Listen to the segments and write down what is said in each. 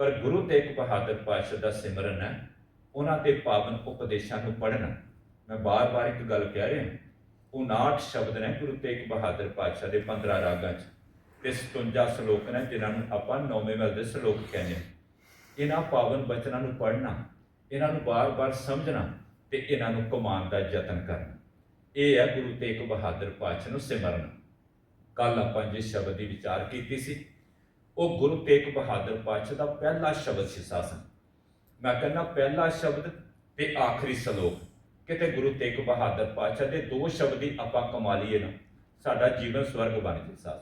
ਪਰ ਗੁਰੂ ਤੇਗ ਬਹਾਦਰ ਪਾਤਸ਼ਾਹ ਦਾ ਸਿਮਰਨ ਹੈ, ਉਹਨਾਂ ਦੇ ਪਾਵਨ ਉਪਦੇਸ਼ਾਂ ਨੂੰ ਪੜ੍ਹਨਾ। ਮੈਂ ਬਾਰ-ਬਾਰ ਇੱਕ ਗੱਲ ਕਹਿ ਰਿਹਾ 59 ਸ਼ਬਦ ਨੇ ਗੁਰੂ ਤੇਗ ਬਹਾਦਰ ਪਾਤਸ਼ਾਹ ਦੇ 15 ਰਾਗਾਂ 'ਚ। ਤੇ 57 ਸ਼ਲੋਕ ਨੇ, ਜਿਨ੍ਹਾਂ ਨੂੰ ਆਪਾਂ ਨੌਵੇਂ ਮਹਲ ਦੇ ਸ਼ਲੋਕ ਕਹਿੰਦੇ ਹਾਂ। ਇਹਨਾਂ ਪਾਵਨ ਬਚਨਾਂ ਨੂੰ ਪੜ੍ਹਨਾ, ਇਹਨਾਂ ਨੂੰ ਬਾਰ-ਬਾਰ ਸਮਝਣਾ ਤੇ ਇਹਨਾਂ ਨੂੰ ਕਮਾਉਣ ਦਾ ਯਤਨ ਕਰਨਾ। ਇਹ ਹੈ ਗੁਰੂ ਤੇਗ ਬਹਾਦਰ ਪਾਤਸ਼ਾਹ ਨੂੰ ਸਿਮਰਨ। ਕੱਲ ਆਪਾਂ ਜਿਸ ਸ਼ਬਦ ਦੀ ਵਿਚਾਰ ਕੀਤੀ ਸੀ ਉਹ ਗੁਰੂ ਤੇਗ ਬਹਾਦਰ ਪਾਤਸ਼ਾਹ ਦਾ ਪਹਿਲਾ ਸ਼ਬਦ ਸੀ ਸਨ ਮੈਂ ਕਹਿੰਦਾ ਪਹਿਲਾ ਸ਼ਬਦ ਤੇ ਆਖਰੀ ਸ਼ਲੋਕ। ਕਿਤੇ ਗੁਰੂ ਤੇਗ ਬਹਾਦਰ ਪਾਤਸ਼ਾਹ ਦੇ ਦੋ ਸ਼ਬਦ ਹੀ ਆਪਾਂ ਕਮਾ ਲਈਏ ਨਾ। ਸਾਡਾ ਜੀਵਨ ਸਵਰਗ ਬਣ ਜੇ ਸਾਸ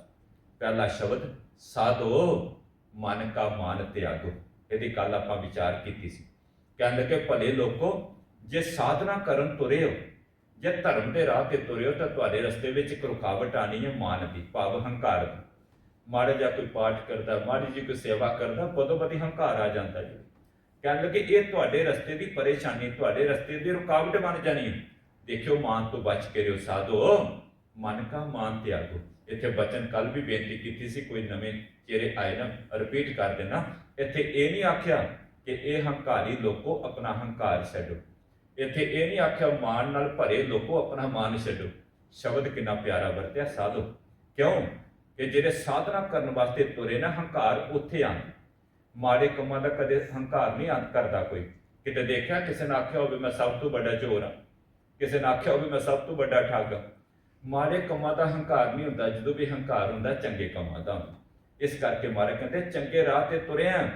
ਪਹਿਲਾ ਸ਼ਬਦ, ਸਾਧੋ ਮਨ ਕਾ ਮਾਨ ਤਿਆਗੋ। ਇਹਦੀ ਕੱਲ ਆਪਾਂ ਵਿਚਾਰ ਕੀਤੀ ਸੀ। ਕਹਿੰਦੇ ਕਿ ਭਲੇ ਲੋਕੋ, ਜੇ ਸਾਧਨਾ ਕਰਨ ਤੁਰੇ ਹੋ, ਜੇ ਧਰਮ ਦੇ ਰਾਹ ਤੇ ਤੁਰੇ ਹੋ, ਤਾਂ ਤੁਹਾਡੇ ਰਸਤੇ ਵਿੱਚ ਇੱਕ ਰੁਕਾਵਟ ਆਣੀ ਹੈ ਮਾਨ ਦੀ, ਭਾਵ ਹੰਕਾਰ ਦੀ। ਮਾੜਾ ਜਿਹਾ ਕੋਈ ਪਾਠ ਕਰਦਾ, ਮਾੜੀ ਜਿਹੀ ਕੋਈ ਸੇਵਾ ਕਰਦਾ ਬਦੋ ਬਦੀ ਹੰਕਾਰ ਆ ਜਾਂਦਾ ਜੀ। ਕਹਿਣ ਲੱਗੇ, ਇਹ ਤੁਹਾਡੇ ਰਸਤੇ ਦੀ ਪਰੇਸ਼ਾਨੀ, ਤੁਹਾਡੇ ਰਸਤੇ ਦੀ ਰੁਕਾਵਟ ਬਣ ਜਾਣੀ ਹੈ। ਦੇਖਿਓ, ਮਾਨ ਤੋਂ ਬਚ ਕੇ ਰਹੋ ਸਾਧੋ। ਮਨ ਕਾ ਮਾਨ ਤਿਆਗੋ। ਇੱਥੇ ਬਚਨ ਕੱਲ ਵੀ ਬੇਨਤੀ ਕੀਤੀ ਸੀ, ਕੋਈ ਨਵੇਂ ਚਿਹਰੇ ਆਏ ਨਾ ਰਿਪੀਟ ਕਰ ਦੇਣਾ। ਇੱਥੇ ਇਹ ਨਹੀਂ ਆਖਿਆ ਕਿ ਇਹ ਹੰਕਾਰੀ ਲੋਕੋ ਆਪਣਾ ਹੰਕਾਰ ਛੱਡੋ। ਇੱਥੇ ਇਹ ਨਹੀਂ ਆਖਿਆ, ਮਾਨ ਨਾਲ ਭਰੇ ਲੋਕੋ ਆਪਣਾ ਮਾਨ ਛੱਡੋ। ਸ਼ਬਦ ਕਿੰਨਾ ਪਿਆਰਾ ਵਰਤਿਆ, ਸਾਧੋ। ਕਿਉਂ? ਕਿ ਜਿਹੜੇ ਸਾਧਨਾ ਕਰਨ ਵਾਸਤੇ ਤੁਰੇ ਨਾ ਹੰਕਾਰ, ਉੱਥੇ ਆਉਂਦਾ ਮਾੜੇ ਕੰਮਾਂ ਦਾ ਕਦੇ ਹੰਕਾਰ ਨਹੀਂ ਅੰਤ ਕਰਦਾ ਕੋਈ। ਕਿਤੇ ਦੇਖਿਆ, ਕਿਸੇ ਨੇ ਆਖਿਆ ਹੋਵੇ, ਮੈਂ ਸਭ ਤੋਂ ਵੱਡਾ ਚੋਰ ਹਾਂ। ਕਿਸੇ ਨੇ ਆਖਿਆ ਹੋਵੇ, ਮੈਂ ਸਭ ਤੋਂ ਵੱਡਾ ਠੱਗ ਹਾਂ। ਮਾੜੇ ਕੰਮਾਂ ਦਾ ਹੰਕਾਰ ਨਹੀਂ ਹੁੰਦਾ, ਜਦੋਂ ਵੀ ਹੰਕਾਰ ਹੁੰਦਾ, ਚੰਗੇ ਕੰਮਾਂ ਦਾ ਹੁੰਦਾ। ਇਸ ਕਰਕੇ ਮਾਰੇ ਕਹਿੰਦੇ, ਚੰਗੇ ਰਾਹ ਤੇ ਤੁਰਿਆ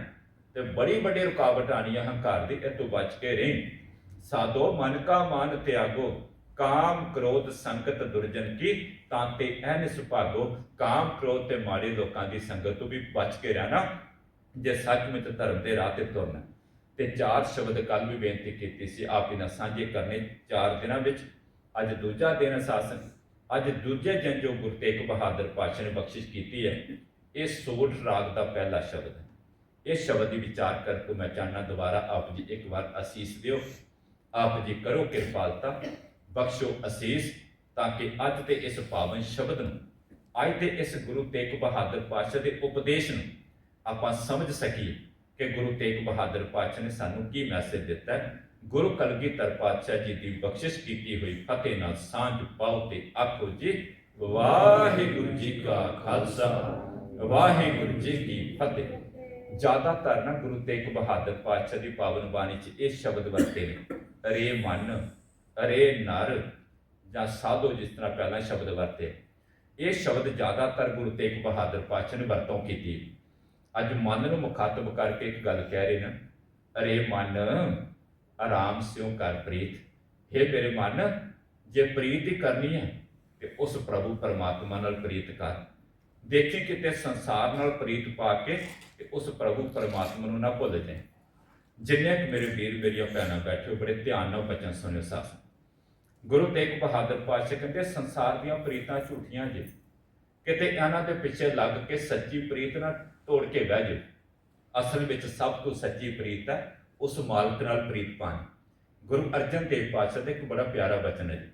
ਤੇ ਬੜੀ ਵੱਡੀ ਰੁਕਾਵਟ ਆਣੀ ਹੈ ਹੰਕਾਰ ਦੀ, ਇਹ ਤੋਂ ਬਚ ਕੇ ਰਹੀ। ਸਾਦੋ ਮਨ ਕਾ ਮਾਨ ਤਿਆਗੋ। ਕਾਮ ਕ੍ਰੋਧ ਸੰਕਟ ਦੁਰਜਨ ਕੀ, ਤਾਂ ਤੇ ਐਨ ਸੁਭਾਗੋ ਕਾਮ ਕ੍ਰੋਧ ਤੇ ਮਾੜੇ ਲੋਕਾਂ ਦੀ ਸੰਗਤ ਤੋਂ ਵੀ ਬਚ ਕੇ ਰਹਿਣਾ, ਜੇ ਸੱਚਮੁੱਚ ਧਰਮ ਦੇ ਰਾਹ ਤੇ ਤੁਰਨਾ। ਤੇ ਚਾਰ ਸ਼ਬਦ ਕੱਲ ਵੀ ਬੇਨਤੀ ਕੀਤੀ ਸੀ, ਆਪ ਇਹਨਾਂ ਸਾਂਝੇ ਕਰਨੇ ਚਾਰ ਦਿਨਾਂ ਵਿੱਚ। ਅੱਜ ਦੂਜਾ ਦਿਨ ਸਾਸਨ ਅੱਜ ਦੂਜੇ ਦਿਨ ਜੋ ਗੁਰੂ ਤੇਗ ਬਹਾਦਰ ਪਾਤਸ਼ਾਹ ਨੇ ਬਖਸ਼ਿਸ਼ ਕੀਤੀ ਹੈ, ਇਹ ਸੋਠ ਰਾਗ ਦਾ ਪਹਿਲਾ ਸ਼ਬਦ ਹੈ। ਇਹ ਸ਼ਬਦ ਦੀ ਵਿਚਾਰ ਕਰਕੇ ਮੈਂ ਚਾਹਨਾ ਦੁਬਾਰਾ ਆਪ ਜੀ ਇੱਕ ਵਾਰ ਅਸੀਸ ਦਿਓ। ਆਪ ਜੀ ਕਰੋ ਕਿਰਪਾਲਤਾ ਬਖਸ਼ੋ ਅਸੀਸ, ਤਾਂ ਕਿ ਅੱਜ ਦੇ ਇਸ ਪਾਵਨ ਸ਼ਬਦ ਨੂੰ, ਅੱਜ ਦੇ ਇਸ ਗੁਰੂ ਤੇਗ ਬਹਾਦਰ ਪਾਤਸ਼ਾਹ ਦੇ ਉਪਦੇਸ਼ ਨੂੰ ਆਪਾਂ ਸਮਝ ਸਕੀਏ ਕਿ ਗੁਰੂ ਤੇਗ ਬਹਾਦਰ ਪਾਤਸ਼ਾਹ ਨੇ ਸਾਨੂੰ ਕੀ ਮੈਸੇਜ ਦਿੱਤਾ ਗੁਰੂ ਕਲਗੀਧਰ ਪਾਤਸ਼ਾਹ ਜੀ ਦੀ ਬਖਸ਼ਿਸ਼ ਕੀਤੀ ਹੋਈ ਫਤਿਹ ਨਾਲ ਸਾਂਝ ਪਾਓ ਤੇ ਆਖੋ ਜੀ, ਵਾਹਿਗੁਰੂ ਜੀ ਕਾ ਖਾਲਸਾ, ਵਾਹਿਗੁਰੂ ਜੀ ਕੀ ਫਤਿਹ। ਜ਼ਿਆਦਾਤਰ ਨਾ ਗੁਰੂ ਤੇਗ ਬਹਾਦਰ ਪਾਤਸ਼ਾਹ ਦੀ ਪਾਵਨ ਬਾਣੀ 'ਚ ਇਹ ਸ਼ਬਦ ਵਰਤੇ ਨੇ ਅਰੇ ਮਨ ਅਰੇ ਨਰ ਜਾਂ ਸਾਧੋ ਜਿਸ ਤਰ੍ਹਾਂ ਪਹਿਲਾਂ ਸ਼ਬਦ ਵਰਤੇ, ਇਹ ਸ਼ਬਦ ਜ਼ਿਆਦਾਤਰ ਗੁਰੂ ਤੇਗ ਬਹਾਦਰ ਪਾਤਸ਼ਾਹ ਨੇ ਵਰਤੋਂ ਕੀਤੀ ਅੱਜ ਮਨ ਨੂੰ ਮੁਖਾਤਬ ਕਰਕੇ ਇੱਕ ਗੱਲ ਕਹਿ ਰਹੇ ਨੇ, ਅਰੇ ਮਨ, ਆਰਾਮ ਸਿਉ ਕਰ ਪ੍ਰੀਤ। हे ਮੇਰੇ ਮਨ, ਜੇ ਪ੍ਰੀਤ ਹੀ ਕਰਨੀ ਹੈ, ਤੇ ਉਸ ਪ੍ਰਭੂ ਪਰਮਾਤਮਾ ਨਾਲ ਪ੍ਰੀਤ ਕਰ। ਦੇਖੀ ਕਿਤੇ ਸੰਸਾਰ ਨਾਲ ਪ੍ਰੀਤ ਪਾ ਕੇ ਤੇ ਉਸ ਪ੍ਰਭੂ ਪਰਮਾਤਮਾ ਨੂੰ ਨਾ ਭੁੱਲ ਜਾਏ ਜਿੰਨੇ ਕਿ ਮੇਰੇ ਵੀਰ, ਮੇਰੀਆਂ ਭੈਣਾਂ ਬੈਠੇ ਹੋ, ਬੜੇ ਧਿਆਨ ਨਾਲ ਬਚਨ ਸੁਣਿਓ ਸਾਥ ਗੁਰੂ ਤੇਗ ਬਹਾਦਰ ਪਾਤਸ਼ਾਹ ਕਹਿੰਦੇ ਸੰਸਾਰ ਦੀਆਂ ਪ੍ਰੀਤਾਂ ਝੂਠੀਆਂ ਜੇ। ਕਿਤੇ ਇਹਨਾਂ ਦੇ ਪਿੱਛੇ ਲੱਗ ਕੇ ਸੱਚੀ ਪ੍ਰੀਤ ਨਾਲ ਤੋੜ ਕੇ ਬਹਿ ਜਾਓ ਅਸਲ ਵਿੱਚ ਸਭ ਤੋਂ ਸੱਚੀ ਪ੍ਰੀਤ ਹੈ, ਉਸ ਮਾਲਕ ਨਾਲ ਪ੍ਰੀਤ ਪਾਣੀ। ਗੁਰੂ ਅਰਜਨ ਦੇਵ ਪਾਤਸ਼ਾਹ ਦਾ ਇੱਕ ਬੜਾ ਪਿਆਰਾ ਬਚਨ ਹੈ ਜੀ।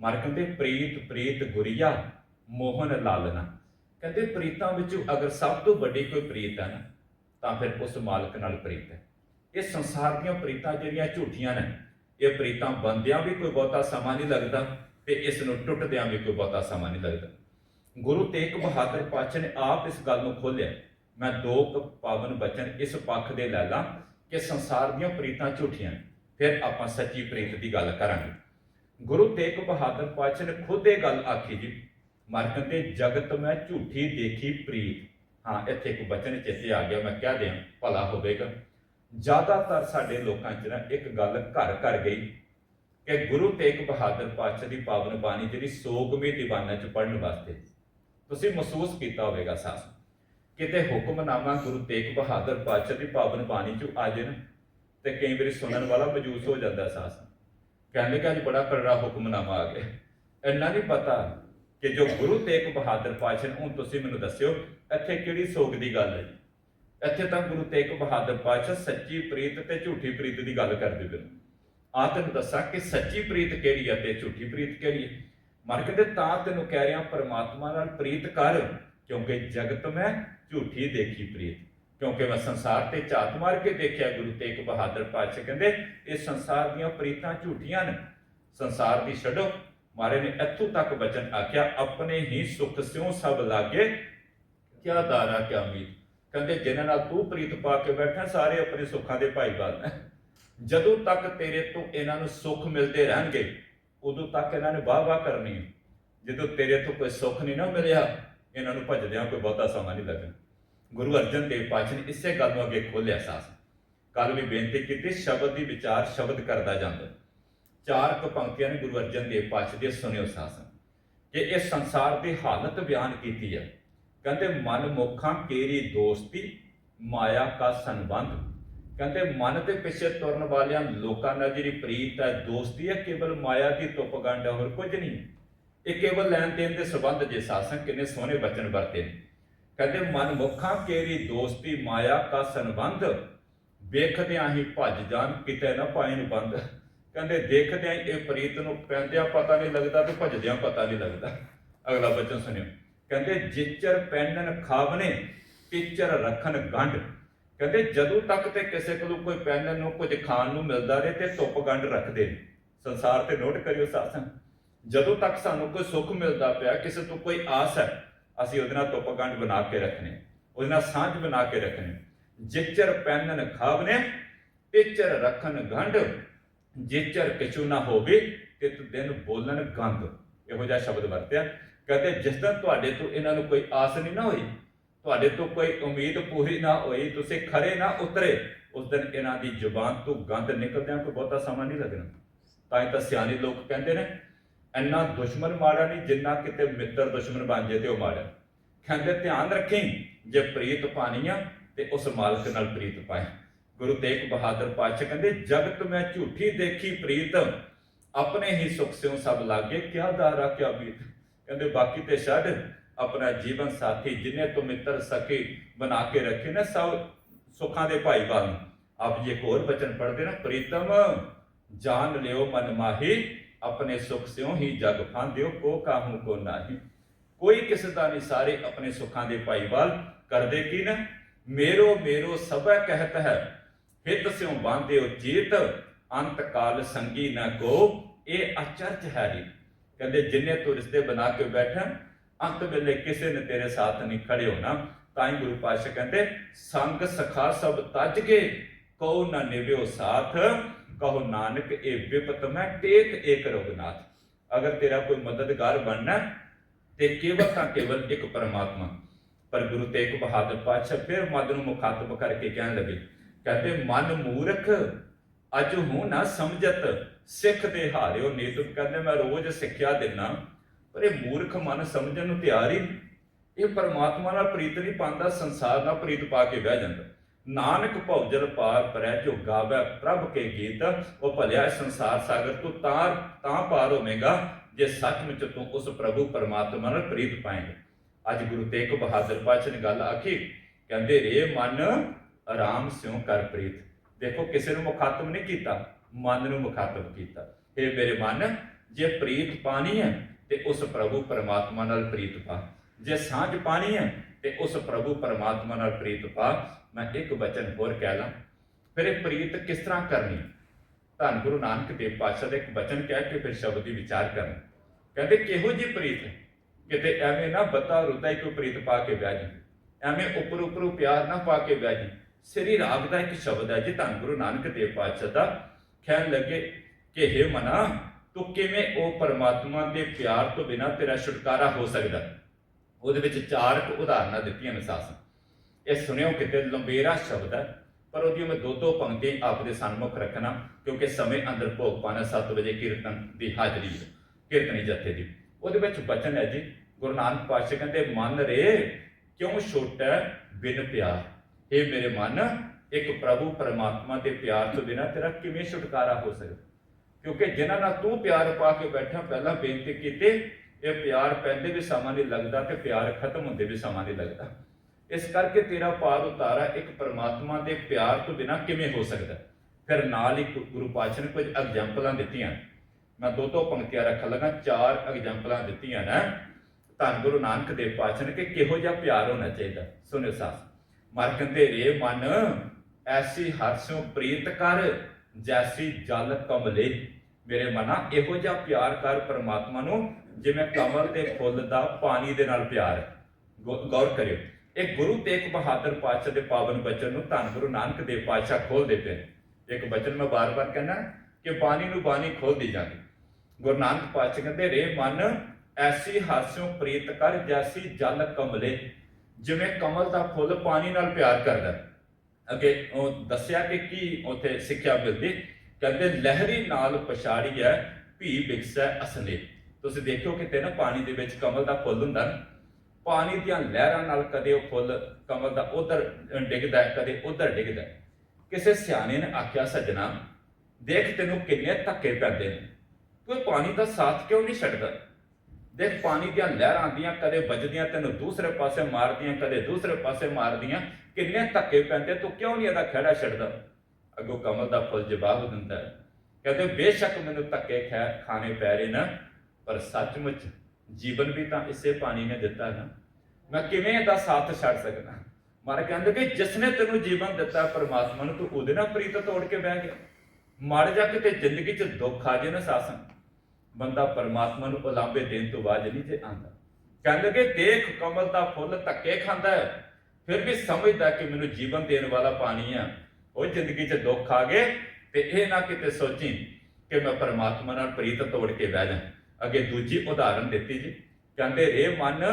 ਮਾਰ ਕਹਿੰਦੇ, ਪ੍ਰੀਤ ਪ੍ਰੀਤ ਗੁਰੀਆ, ਮੋਹਨ ਲਾਲਨਾ। ਕਹਿੰਦੇ, ਪ੍ਰੀਤਾਂ ਵਿੱਚ ਅਗਰ ਸਭ ਤੋਂ ਵੱਡੀ ਕੋਈ ਪ੍ਰੀਤ ਹੈ ਨਾ, ਤਾਂ ਫਿਰ ਉਸ ਮਾਲਕ ਨਾਲ ਪ੍ਰੀਤ ਹੈ। ਇਹ ਸੰਸਾਰ ਦੀਆਂ ਪ੍ਰੀਤਾਂ ਜਿਹੜੀਆਂ ਝੂਠੀਆਂ ਨੇ ਇਹ ਪ੍ਰੀਤਾਂ ਬੰਦਿਆਂ ਵੀ ਕੋਈ ਬਹੁਤਾ ਸਮਾਂ ਨਹੀਂ ਲੱਗਦਾ ਤੇ ਇਸ ਨੂੰ ਟੁੱਟਦਿਆਂ ਵੀ ਕੋਈ ਬਹੁਤਾ ਸਮਾਂ ਨਹੀਂ ਲੱਗਦਾ। ਗੁਰੂ ਤੇਗ ਬਹਾਦਰ ਪਾਤਸ਼ਾਹ ਨੇ ਆਪ ਇਸ ਗੱਲ ਨੂੰ ਖੋਲ੍ਹਿਆ। ਮੈਂ ਦੋ ਪਾਵਨ ਬਚਨ ਇਸ ਪੱਖ ਦੇ ਲੈ ਲਾਂ ਕਿ ਸੰਸਾਰ ਦੀਆਂ ਪ੍ਰੀਤਾਂ ਝੂਠੀਆਂ ਫਿਰ ਆਪਾਂ ਸੱਚੀ ਪ੍ਰੀਤ ਦੀ ਗੱਲ ਕਰਾਂਗੇ। ਗੁਰੂ ਤੇਗ ਬਹਾਦਰ ਪਾਤਸ਼ਾਹ ਨੇ ਖੁਦ ਇਹ ਗੱਲ ਆਖੀ ਜੀ, ਮਰ ਕਹਿੰਦੇ ਜਗਤ ਮੈਂ ਝੂਠੀ ਦੇਖੀ ਪ੍ਰੀਤ। ਹਾਂ, ਇੱਥੇ ਇੱਕ ਬਚਨ ਚੇਤੇ ਆ ਗਿਆ, ਮੈਂ ਕਹਿ ਦਿਆਂ, ਭਲਾ ਹੋਵੇਗਾ। ਜ਼ਿਆਦਾਤਰ ਸਾਡੇ ਲੋਕਾਂ 'ਚ ਨਾ ਇੱਕ ਗੱਲ ਘਰ ਘਰ ਗਈ ਕਿ ਗੁਰੂ ਤੇਗ ਬਹਾਦਰ ਪਾਤਸ਼ਾਹ ਦੀ ਪਾਵਨ ਬਾਣੀ ਜਿਹੜੀ ਸੋਗਮੀ ਦੀਵਾਨਾਂ 'ਚ ਪੜਨ ਵਾਸਤੇ। ਤੁਸੀਂ ਮਹਿਸੂਸ ਕੀਤਾ ਹੋਵੇਗਾ ਸਾਸ, ਕਿਤੇ ਹੁਕਮਨਾਮਾ ਗੁਰੂ ਤੇਗ ਬਹਾਦਰ ਪਾਤਸ਼ਾਹ ਦੀ ਪਾਵਨ ਬਾਣੀ 'ਚ ਆ ਜਾਣ ਨਾ ਤੇ ਕਈ ਵਾਰੀ ਸੁਣਨ ਵਾਲਾ ਮਜੂਸ ਹੋ ਜਾਂਦਾ ਸਾਸ। ਕਹਿੰਦੇ ਕਿ ਅੱਜ ਬੜਾ ਕਰੜਾ ਹੁਕਮਨਾਮਾ ਆ ਗਿਆ। ਇੰਨਾ ਨਹੀਂ ਪਤਾ ਕਿ ਜੋ ਗੁਰੂ ਤੇਗ ਬਹਾਦਰ ਪਾਤਸ਼ਾਹ ਨੇ, ਹੁਣ ਤੁਸੀਂ ਮੈਨੂੰ ਦੱਸਿਓ, ਇੱਥੇ ਕਿਹੜੀ ਸੋਗ ਦੀ ਗੱਲ ਹੈ? ਇੱਥੇ ਤਾਂ ਗੁਰੂ ਤੇਗ ਬਹਾਦਰ ਪਾਤਸ਼ਾਹ ਸੱਚੀ ਪ੍ਰੀਤ ਤੇ ਝੂਠੀ ਪ੍ਰੀਤ ਦੀ ਗੱਲ ਕਰਦੇ ਪਏ ਨੇ। ਆ ਤੈਨੂੰ ਦੱਸਾਂ ਕਿ ਸੱਚੀ ਪ੍ਰੀਤ ਕਿਹੜੀ ਹੈ ਤੇ ਝੂਠੀ ਪ੍ਰੀਤ ਕਿਹੜੀ ਹੈ ਮਰ ਕਹਿੰਦੇ ਤਾਂ ਤੈਨੂੰ ਕਹਿ ਰਿਹਾ, ਪਰਮਾਤਮਾ ਨਾਲ ਪ੍ਰੀਤ ਕਰ, ਕਿਉਂਕਿ ਜਗਤ ਮੈਂ ਝੂਠੀ ਦੇਖੀ ਪ੍ਰੀਤ। ਕਿਉਂਕਿ ਮੈਂ ਸੰਸਾਰ ਤੇ ਝਾਤ ਮਾਰ ਕੇ ਦੇਖਿਆ, ਗੁਰੂ ਤੇਗ ਬਹਾਦਰ ਪਾਤਸ਼ਾਹ ਕਹਿੰਦੇ, ਇਹ ਸੰਸਾਰ ਦੀਆਂ ਪ੍ਰੀਤਾਂ ਝੂਠੀਆਂ ਨੇ। ਸੰਸਾਰ ਦੀ ਛੱਡੋ। ਮਾਰੇ ਨੇ ਇੱਥੋਂ ਤੱਕ ਬਚਨ ਆਖਿਆ, ਆਪਣੇ ਹੀ ਸੁਖ ਸਿਉ ਸਭ ਲਾਗੇ, ਕਿਆ ਦਾਰਾ, ਕਿਆ ਮੀਤ। ਕਹਿੰਦੇ ਜਿਨ੍ਹਾਂ ਨਾਲ ਤੂੰ ਪ੍ਰੀਤ ਪਾ ਕੇ ਬੈਠਾ, ਸਾਰੇ ਆਪਣੇ ਸੁੱਖਾਂ ਦੇ ਭਾਈਵਾਲ ਨੇ ਜਦੋਂ ਤੱਕ ਤੇਰੇ ਤੋਂ ਇਹਨਾਂ ਨੂੰ ਸੁੱਖ ਮਿਲਦੇ ਰਹਿਣਗੇ, ਉਦੋਂ ਤੱਕ ਇਹਨਾਂ ਨੇ ਵਾਹ ਵਾਹ ਕਰਨੀ ਹੈ। ਜਦੋਂ ਤੇਰੇ ਤੋਂ ਕੋਈ ਸੁੱਖ ਨਹੀਂ ਨਾ ਮਿਲਿਆ, ਇਹਨਾਂ ਨੂੰ ਭੱਜਦਿਆਂ ਕੋਈ ਬਹੁਤਾ ਸਮਾਂ ਨਹੀਂ ਲੱਗਣਾ। ਗੁਰੂ ਅਰਜਨ ਦੇਵ ਪਾਤਸ਼ਾਹ ਨੇ ਇਸੇ ਗੱਲ ਨੂੰ ਅੱਗੇ ਖੋਲ੍ਹਿਆ ਸਾਸ ਕੱਲ ਵੀ ਬੇਨਤੀ ਕੀਤੀ, ਸ਼ਬਦ ਦੀ ਵਿਚਾਰ ਸ਼ਬਦ ਕਰਦਾ ਜਾਂਦਾ। ਚਾਰ ਕੁ ਪੰਕਤੀਆਂ ਨੇ ਗੁਰੂ ਅਰਜਨ ਦੇਵ ਪਾਤਸ਼ਾਹ ਦੇ ਸੁਣਿਓ ਸਾਸਨ ਕਿ ਇਹ ਸੰਸਾਰ ਦੀ ਹਾਲਤ ਬਿਆਨ ਕੀਤੀ ਹੈ ਕਹਿੰਦੇ ਮਨ ਮੁਖਾਂ ਕੇਰੀ ਦੋਸਤੀ, ਮਾਇਆ ਕਾ ਸੰਬੰਧ। ਕਹਿੰਦੇ ਮਨ ਦੇ ਪਿੱਛੇ ਤੁਰਨ ਵਾਲਿਆਂ ਲੋਕਾਂ ਨਾਲ ਜਿਹੜੀ ਪ੍ਰੀਤ ਹੈ, ਦੋਸਤੀ ਹੈ, ਕੇਵਲ ਮਾਇਆ ਦੀ ਧੁੱਪ ਗੰਢ ਹੋਰ ਕੁਝ ਨਹੀਂ। ਇਹ ਕੇਵਲ ਲੈਣ ਦੇਣ ਦੇ ਸੰਬੰਧ ਜੇ ਸਾਸਨ ਕਿੰਨੇ ਸੋਹਣੇ ਬਚਨ ਵਰਤੇ ਨੇ। ਕਹਿੰਦੇ ਮਨ ਮੁਖਾਂ ਕੇਰੀ ਦੋਸਤੀ, ਮਾਇਆ ਕਾ ਸੰਬੰਧ, ਵੇਖਦਿਆਂ ਹੀ ਭੱਜ ਜਾਣ, ਕਿਤੇ ਨਾ ਪਾਏ ਨੂੰ ਬੰਦ। ਕਹਿੰਦੇ ਦੇਖਦਿਆਂ ਇਹ ਪ੍ਰੀਤ ਨੂੰ ਪੈਂਦਿਆਂ ਪਤਾ ਨਹੀਂ ਲੱਗਦਾ ਤੇ ਭੱਜਦਿਆਂ ਪਤਾ ਨਹੀਂ ਲੱਗਦਾ। ਅਗਲਾ ਬਚਨ ਸੁਣਿਓ। ਕਹਿੰਦੇ, ਜਿਚਰ ਪੈਨਨ ਖਾਵਨੇ ਟੀਚਰ ਰੱਖਣ ਗੰਢ। ਕਹਿੰਦੇ, ਜਦੋਂ ਤੱਕ ਤੇ ਕਿਸੇ ਕੋਲੋਂ ਕੋਈ ਪੈਨਨ ਨੂੰ, ਕੁਝ ਖਾਣ ਨੂੰ ਮਿਲਦਾ ਰਹੇ ਤੇ ਧੁੱਪ ਗੰਢ ਰੱਖਦੇ ਨੇ। ਸੰਸਾਰ ਤੇ ਨੋਟ ਕਰਿਓ ਸਾਸਨ। ਜਦੋਂ ਤੱਕ ਸਾਨੂੰ ਕੋਈ ਸੁੱਖ ਮਿਲਦਾ ਪਿਆ, ਕਿਸੇ ਤੋਂ ਕੋਈ ਆਸ ਹੈ, ਅਸੀਂ ਉਹਦੇ ਨਾਲ ਧੁੱਪ ਗੰਢ ਬਣਾ ਕੇ ਰੱਖਨੇ ਉਹਦੇ ਨਾਲ ਸਾਂਝ ਬਣਾ ਕੇ ਰੱਖਨੇ ਜਿਚਰ ਪੈਨਨ ਖਾਵਨੇ ਟੀਚਰ ਰੱਖਣ ਗੰਢ। ਜੇਚਰ ਕਿਛੂ ਨਾ ਹੋਵੇ ਤੇ ਤੂੰ ਦਿਨ ਬੋਲਣ ਗੰਦ ਇਹੋ ਜਿਹਾ ਸ਼ਬਦ ਵਰਤਿਆ। ਕਹਿੰਦੇ ਜਿਸ ਦਿਨ ਤੁਹਾਡੇ ਤੋਂ ਇਹਨਾਂ ਨੂੰ ਕੋਈ ਆਸ ਨਹੀਂ ਨਾ ਹੋਈ, ਤੁਹਾਡੇ ਤੋਂ ਕੋਈ ਉਮੀਦ ਪੂਰੀ ਨਾ ਹੋਈ, ਤੁਸੀਂ ਖਰੇ ਨਾ ਉਤਰੇ, ਉਸ ਦਿਨ ਇਹਨਾਂ ਦੀ ਜ਼ੁਬਾਨ ਤੋਂ ਗੰਦ ਨਿਕਲਦਿਆਂ ਕੋਈ ਬਹੁਤਾ ਸਮਾਂ ਨਹੀਂ ਲੱਗਣਾ। ਤਾਂ ਇਹ ਤਾਂ ਸਿਆਣੇ ਲੋਕ ਕਹਿੰਦੇ ਨੇ, ਇੰਨਾ ਦੁਸ਼ਮਣ ਮਾੜਾ ਨਹੀਂ ਜਿੰਨਾ ਕਿਤੇ ਮਿੱਤਰ ਦੁਸ਼ਮਣ ਬਣ ਜੇ ਤੇ ਉਹ ਮਾੜਾ। ਕਹਿੰਦੇ ਧਿਆਨ ਰੱਖੀ, ਜੇ ਪ੍ਰੀਤ ਪਾਣੀ ਆ, ਤੇ ਉਸ ਮਾਲਕ ਨਾਲ ਪ੍ਰੀਤ ਪਾਏ ਗੁਰੂ ਤੇਗ ਬਹਾਦਰ ਪਾਤਸ਼ਾਹ ਕਹਿੰਦੇ, ਜਗਤ ਮੈਂ ਝੂਠੀ ਦੇਖੀ ਪ੍ਰੀਤ, ਆਪਣੇ ਹੀ ਸੁਖ ਸਿਉ ਸਭ ਲਾਗੇ, ਕਿਆ ਦਾਰਾ, ਕਿਆ ਬੀਤ। ਕਹਿੰਦੇ ਬਾਕੀ ਤੇ ਛੱਡ, ਆਪਣਾ ਜੀਵਨ ਸਾਥੀ ਜਿਨੇ ਤੋਂ ਮਿੱਤਰ ਸਕੇ ਬਣਾ ਕੇ ਰੱਖੇ ਨਾ ਸਭ ਸੁੱਖਾਂ ਦੇ ਭਾਈ ਬਣ। ਆਪ ਜੇ ਹੋਰ ਬਚਨ ਪੜਦੇ ਨਾ, ਪ੍ਰੀਤਮ ਜਾਣ ਲਿਓ ਮਨ ਮਾਹੀ, ਆਪਣੇ ਸੁਖ ਸਿਉ ਹੀ ਜਗ ਫਾਂਦਿਓ, ਕੋ ਕਾਹੂ ਕੋ ਨਾਹੀ। ਕੋਈ ਕਿਸੇ ਦਾ ਨਹੀਂ ਸਾਰੇ ਆਪਣੇ ਸੁੱਖਾਂ ਦੇ ਭਾਈਵਾਲ ਕਰਦੇ ਕੀ ਨਾ ਮੇਰੋ ਮੇਰੋ ਸਭੈ ਕਹਿਤ ਹੈ, ਹਿਤ ਸਿਉ ਬਾਂਧਿਓ ਜੀਤ ਅੰਤ ਕਾਲ ਸੰਗੀ ਨਾ ਕੋ ਇਹ ਅਚਰਜ ਹੈ ਰੀ ਕਹਿੰਦੇ, ਜਿੰਨੇ ਤੂੰ ਰਿਸ਼ਤੇ ਬਣਾ ਕੇ ਬੈਠਾ, ਅੰਤ ਵੇਲੇ ਕਿਸੇ ਨੇ ਤੇਰੇ ਸਾਥ ਨਹੀਂ ਖੜੇ ਹੋਣਾ। ਤਾਂ ਹੀ ਗੁਰੂ ਪਾਤਸ਼ਾਹ ਕਹਿੰਦੇ, ਸੰਗ ਸਖਾ ਸਭ ਤਜ ਕੇ, ਕਉ ਨਾ ਨਿਵਿਓ ਸਾਥ, ਕਹੋ ਨਾਨਕ, ਇਹ ਵਿਪਤ ਮੈਂ ਟੇਕ ਏਕ ਰਘੁਨਾਥ ਅਗਰ ਤੇਰਾ ਕੋਈ ਮਦਦਗਾਰ ਬਣਨਾ ਤੇ ਕੇਵਲ ਤਾਂ ਕੇਵਲ ਇੱਕ ਪਰਮਾਤਮਾ। ਪਰ ਗੁਰੂ ਤੇਗ ਬਹਾਦਰ ਪਾਤਸ਼ਾਹ ਫਿਰ ਮਨ ਨੂੰ ਮੁਖਾਤਬ ਕਰਕੇ ਕਹਿਣ ਲੱਗੇ, ਕਹਿੰਦੇ, ਮਨ ਮੂਰਖ, ਅਜ ਹੂੰ ਨਾ ਸਮਝਤ ਸਿੱਖ ਦੇ ਹਾਰਿਓ ਨੀਤ ਕਹਿੰਦੇ, ਮੈਂ ਰੋਜ਼ ਸਿੱਖਿਆ ਦਿੰਨਾ। ਪਰ ਇਹ ਮੂਰਖ ਮਨ ਸਮਝਣ ਨੂੰ ਤਿਆਰ ਹੀ ਇਹ ਪਰਮਾਤਮਾ ਨਾਲ ਪ੍ਰੀਤ ਨਹੀਂ ਪਾਉਂਦਾ, ਸੰਸਾਰ ਨਾਲ ਪ੍ਰੀਤ ਪਾ ਕੇ ਬਹਿ ਜਾਂਦਾ। ਨਾਨਕ ਭਉਜਲ ਪਾਰ ਪਰੈ ਜੋ ਗਾਵੇ, ਪ੍ਰਭ ਕੇ ਗੀਤ, ਉਹ ਭਲਿਆ ਸੰਸਾਰ ਸਾਗਰ ਤੋਂ ਤਾਂ ਤਾਂ ਪਾਰ ਹੋਵੇਗਾ, ਜੇ ਸੱਚਮੁੱਚ ਤੂੰ ਉਸ ਪ੍ਰਭੂ ਪਰਮਾਤਮਾ ਨਾਲ ਪ੍ਰੀਤ ਪਾਏਂਗਾ। ਅੱਜ ਗੁਰੂ ਤੇਗ ਬਹਾਦਰ ਪਾਤਸ਼ਾਹ ਨੇ ਗੱਲ ਆਖੀ, ਕਹਿੰਦੇ, ਰੇ ਮਨ ਆਰਾਮ ਸਿਉ ਕਰ ਪ੍ਰੀਤ। ਦੇਖੋ, ਕਿਸੇ ਨੂੰ ਮੁਖਾਤਮ ਨਹੀਂ ਕੀਤਾ। ਮਨ ਨੂੰ ਮੁਖਾਤਬ ਕੀਤਾ। ਇਹ ਮੇਰੇ ਮਨ, ਜੇ ਪ੍ਰੀਤ ਪਾਣੀ ਹੈ, ਤੇ ਉਸ ਪ੍ਰਭੂ ਪਰਮਾਤਮਾ ਨਾਲ ਪ੍ਰੀਤ ਪਾ। ਜੇ ਸਾਂਝ ਪਾਣੀ ਹੈ, ਤੇ ਉਸ ਪ੍ਰਭੂ ਪਰਮਾਤਮਾ ਨਾਲ ਪ੍ਰੀਤ ਪਾ। ਮੈਂ ਇੱਕ ਬਚਨ ਹੋਰ ਕਹਿ ਲਾਂ। ਫਿਰ ਇਹ ਪ੍ਰੀਤ ਕਿਸ ਤਰ੍ਹਾਂ ਕਰਨੀ ਧੰਨ ਗੁਰੂ ਨਾਨਕ ਦੇਵ ਪਾਤਸ਼ਾਹ ਦਾ ਇੱਕ ਬਚਨ ਕਹਿ ਕੇ ਫਿਰ ਸ਼ਬਦ ਦੀ ਵਿਚਾਰ ਕਰਨ। ਕਹਿੰਦੇ, ਕਿਹੋ ਜੀ ਪ੍ਰੀਤ ਕਿਤੇ ਐਵੇਂ ਨਾ ਬਤਾ ਰੁਦਾ ਹੀ ਕੋਈ ਪ੍ਰੀਤ ਪਾ ਕੇ ਬਹਿ ਜੀ। ਐਵੇਂ ਉੱਪਰ ਉੱਪਰੋਂ ਪਿਆਰ ਨਾ ਪਾ ਕੇ ਬਹਿ ਜੀ। ਸ੍ਰੀ ਰਾਗ ਦਾ ਇੱਕ ਸ਼ਬਦ ਹੈ ਜੀ, ਧੰਨ ਗੁਰੂ ਨਾਨਕ ਦੇਵ ਪਾਤਸ਼ਾਹ ਦਾ। ਕਹਿਣ ਲੱਗੇ ਕਿ हे ਮਨਾ, ਤੂੰ ਕਿਵੇਂ ਉਹ ਪਰਮਾਤਮਾ ਦੇ ਪਿਆਰ ਤੋਂ ਬਿਨਾ ਤੇਰਾ ਛੁਟਕਾਰਾ ਹੋ ਸਕਦਾ? ਉਹਦੇ ਵਿੱਚ ਚਾਰ ਕੁ ਉਦਾਹਰਨਾਂ ਦਿੱਤੀਆਂ ਨੇ ਸਾਸਨ ਇਹ ਸੁਣਿਓ ਕਿਤੇ ਲੰਬੇਰਾ ਸ਼ਬਦ ਹੈ, ਪਰ ਉਹਦੀ ਮੈਂ ਦੋ ਦੋ ਪੰਕਤੀਆਂ ਆਪਦੇ ਦੇ ਰੱਖਣਾ, ਕਿਉਂਕਿ ਸਮੇਂ ਅੰਦਰ ਭੋਗ ਪਾਣਾ 7 ਵਜੇ ਕੀਰਤਨ ਦੀ ਹਾਜ਼ਰੀ ਹੈ, ਕੀਰਤਨੀ ਜਥੇ ਦੀ। ਉਹਦੇ ਵਿੱਚ ਬਚਨ ਹੈ ਜੀ, ਗੁਰੂ ਨਾਨਕ ਪਾਤਸ਼ਾਹ ਕਹਿੰਦੇ, ਮਨ ਰੇ, ਕਿਉਂ ਛੋਟਾ ਬਿਨ ਪਿਆਰ? ਇਹ ਮੇਰੇ ਮਨ ਇੱਕ ਪ੍ਰਭੂ ਪਰਮਾਤਮਾ ਦੇ ਪਿਆਰ ਤੋਂ ਬਿਨਾ ਤੇਰਾ ਕਿਵੇਂ ਛੁਟਕਾਰਾ ਹੋ ਸਕਦਾ ਕਿਉਂਕਿ ਜਿਨ੍ਹਾਂ ਨਾਲ ਤੂੰ ਪਿਆਰ ਪਾ ਕੇ ਬੈਠਾ, ਪਹਿਲਾਂ ਬੇਨਤੀ ਕੀਤੇ, ਇਹ ਪਿਆਰ ਪੈਂਦੇ ਵੀ ਸਮਾਂ ਨਹੀਂ ਲੱਗਦਾ ਤੇ ਪਿਆਰ ਖਤਮ ਹੁੰਦੇ ਵੀ ਸਮਾਂ ਨਹੀਂ ਲੱਗਦਾ। ਇਸ ਕਰਕੇ ਤੇਰਾ ਪਾਰ ਉਤਾਰਾ ਇੱਕ ਪਰਮਾਤਮਾ ਦੇ ਪਿਆਰ ਤੋਂ ਬਿਨਾ ਕਿਵੇਂ ਹੋ ਸਕਦਾ? ਫਿਰ ਨਾਲ ਹੀ ਗੁਰੂ ਪਾਤਸ਼ਾਹ ਨੇ ਕੁਝ ਐਗਜ਼ਾਮਪਲਾਂ ਦਿੱਤੀਆਂ। ਮੈਂ ਦੋ ਦੋ ਪੰਕਤੀਆਂ ਰੱਖਣ ਲੱਗਾ, ਚਾਰ ਐਗਜ਼ਾਮਪਲਾਂ ਦਿੱਤੀਆਂ ਨਾ। ਧੰਨ ਗੁਰੂ ਨਾਨਕ ਦੇਵ ਪਾਤਸ਼ਾਹ ਨੇ ਕਿ ਕਿਹੋ ਜਿਹਾ ਪਿਆਰ ਹੋਣਾ ਚਾਹੀਦਾ। ਸੁਣਿਓ ਸਾਥ ਮਰ ਕਹਿੰਦੇ ਰੇ ਮਨ ਐਸੀ ਹਰਸੋਂ ਪ੍ਰੀਤ ਕਰ, ਜੈਸੀ ਜਲ ਕਮਲੇ ਮੇਰੇ ਮਨਾ ਇਹੋ ਜਿਹਾ ਪਿਆਰ ਕਰ ਪਰਮਾਤਮਾ ਨੂੰ, ਜਿਵੇਂ ਕਮਲ ਦੇ ਫੁੱਲ ਦਾ ਪਾਣੀ ਦੇ ਨਾਲ ਪਿਆਰ ਹੈ। ਗੌਰ ਕਰਿਓ, ਇਹ ਗੁਰੂ ਤੇਗ ਬਹਾਦਰ ਪਾਤਸ਼ਾਹ ਦੇ ਪਾਵਨ ਬਚਨ ਨੂੰ ਧੰਨ ਗੁਰੂ ਨਾਨਕ ਦੇਵ ਪਾਤਸ਼ਾਹ ਖੋਲਦੇ ਪਏ ਨੇ। ਇੱਕ ਬਚਨ ਮੈਂ ਬਾਰ-ਬਾਰ ਕਹਿੰਦਾ ਕਿ ਬਾਣੀ ਨੂੰ ਬਾਣੀ ਖੋਲਦੀ ਜਾਂਦੀ ਗੁਰੂ ਨਾਨਕ ਪਾਤਸ਼ਾਹ ਕਹਿੰਦੇ, ਰੇ ਮਨ, ਐਸੀ ਹਾਸਿਓ ਪ੍ਰੀਤ ਕਰ, ਜੈਸੀ ਜਲ ਕਮਲੇ ਜਿਵੇਂ ਕਮਲ ਦਾ ਫੁੱਲ ਪਾਣੀ ਨਾਲ ਪਿਆਰ ਕਰਦਾ ਅੱਗੇ ਉਹ ਦੱਸਿਆ ਕਿ ਕੀ ਉਥੇ ਸਿੱਖਿਆ ਮਿਲਦੀ? ਕਹਿੰਦੇ, ਲਹਿਰੀ ਨਾਲ ਪਛਾੜੀ ਹੈ ਭੀ ਬਿਕਸੈ ਅਸਲੇ। ਤੁਸੀਂ ਦੇਖਿਓ ਕਿਤੇ ਨਾ ਪਾਣੀ ਦੇ ਵਿੱਚ ਕਮਲ ਦਾ ਫੁੱਲ ਹੁੰਦਾ ਪਾਣੀ ਦੀਆਂ ਲਹਿਰਾਂ ਨਾਲ ਕਦੇ ਉਹ ਫੁੱਲ ਕਮਲ ਦਾ ਉਧਰ ਡਿੱਗਦਾ ਕਦੇ ਉਧਰ ਡਿੱਗਦਾ ਕਿਸੇ ਸਿਆਣੇ ਨੇ ਆਖਿਆ, ਸੱਜਣਾ, ਦੇਖ ਤੈਨੂੰ ਕਿੰਨੇ ਧੱਕੇ ਪੈਂਦੇ ਨੇ। ਤੂੰ ਪਾਣੀ ਦਾ ਸਾਥ ਕਿਉਂ ਨਹੀਂ ਛੱਡਦਾ? ਦੇ ਪਾਣੀ ਦੀਆਂ ਲਹਿਰਾਂ ਆਉਂਦੀਆਂ, ਕਦੇ ਵੱਜਦੀਆਂ, ਤੈਨੂੰ ਦੂਸਰੇ ਪਾਸੇ ਮਾਰਦੀਆਂ, ਕਦੇ ਦੂਸਰੇ ਪਾਸੇ ਮਾਰਦੀਆਂ। ਕਿੰਨੇ ਧੱਕੇ ਪੈਂਦੇ, ਤੂੰ ਕਿਉਂ ਨਹੀਂ ਇਹਦਾ ਖੜਾ ਛੱਡਦਾ? ਅੱਗੋਂ ਕਮਲ ਦਾ ਫੁੱਲ ਜਵਾਬ ਦਿੰਦਾ ਹੈ। ਕਹਿੰਦੇ, ਬੇਸ਼ੱਕ ਮੈਨੂੰ ਧੱਕੇ ਖਾ ਖਾਣੇ ਪੈ ਰਹੇ ਨਾ, ਪਰ ਸੱਚਮੁੱਚ ਜੀਵਨ ਵੀ ਤਾਂ ਇਸੇ ਪਾਣੀ ਨੇ ਦਿੱਤਾ ਨਾ। ਮੈਂ ਕਿਵੇਂ ਇਹਦਾ ਸਾਥ ਛੱਡ ਸਕਦਾ? ਮਾਰੇ ਕਹਿੰਦੇ ਕਿ ਜਿਸ ਨੇ ਤੈਨੂੰ ਜੀਵਨ ਦਿੱਤਾ, ਪਰਮਾਤਮਾ ਨੂੰ ਤੂੰ ਉਹਦੇ ਨਾਲ ਪ੍ਰੀਤ ਤੋੜ ਕੇ ਬਹਿ ਗਿਆ। ਮਰ ਜਾ ਕਿਤੇ ਜ਼ਿੰਦਗੀ 'ਚ ਦੁੱਖ ਆ ਜੇ ਨਾ ਸਾਸਨ ਬੰਦਾ ਪਰਮਾਤਮਾ ਨੂੰ ਉਲਾਂਭੇ ਦੇਣ ਤੋਂ ਬਾਜ਼ ਨਹੀਂ ਤੇ ਆਂਦਾ ਕਹਿੰਦੇ ਕਿ ਦੇਖ ਕਮਲ ਦਾ ਫੁੱਲ ਧੱਕੇ ਖਾਂਦਾ ਹੈ। ਫਿਰ ਵੀ ਸਮਝਦਾ ਕਿ ਮੈਨੂੰ ਜੀਵਨ ਦੇਣ ਵਾਲਾ ਪਾਣੀ ਆ। ਉਹ ਜ਼ਿੰਦਗੀ 'ਚ ਦੁੱਖ ਆ ਗਏ ਤੇ ਇਹ ਨਾ ਕਿਤੇ ਸੋਚੀ ਕਿ ਮੈਂ ਪਰਮਾਤਮਾ ਨਾਲ ਪ੍ਰੀਤ ਤੋੜ ਕੇ ਬਹਿ ਜਾ। ਅੱਗੇ ਦੂਜੀ ਉਦਾਹਰਨ ਦਿੱਤੀ ਜੀ। ਕਹਿੰਦੇ, ਰੇ ਮਨ,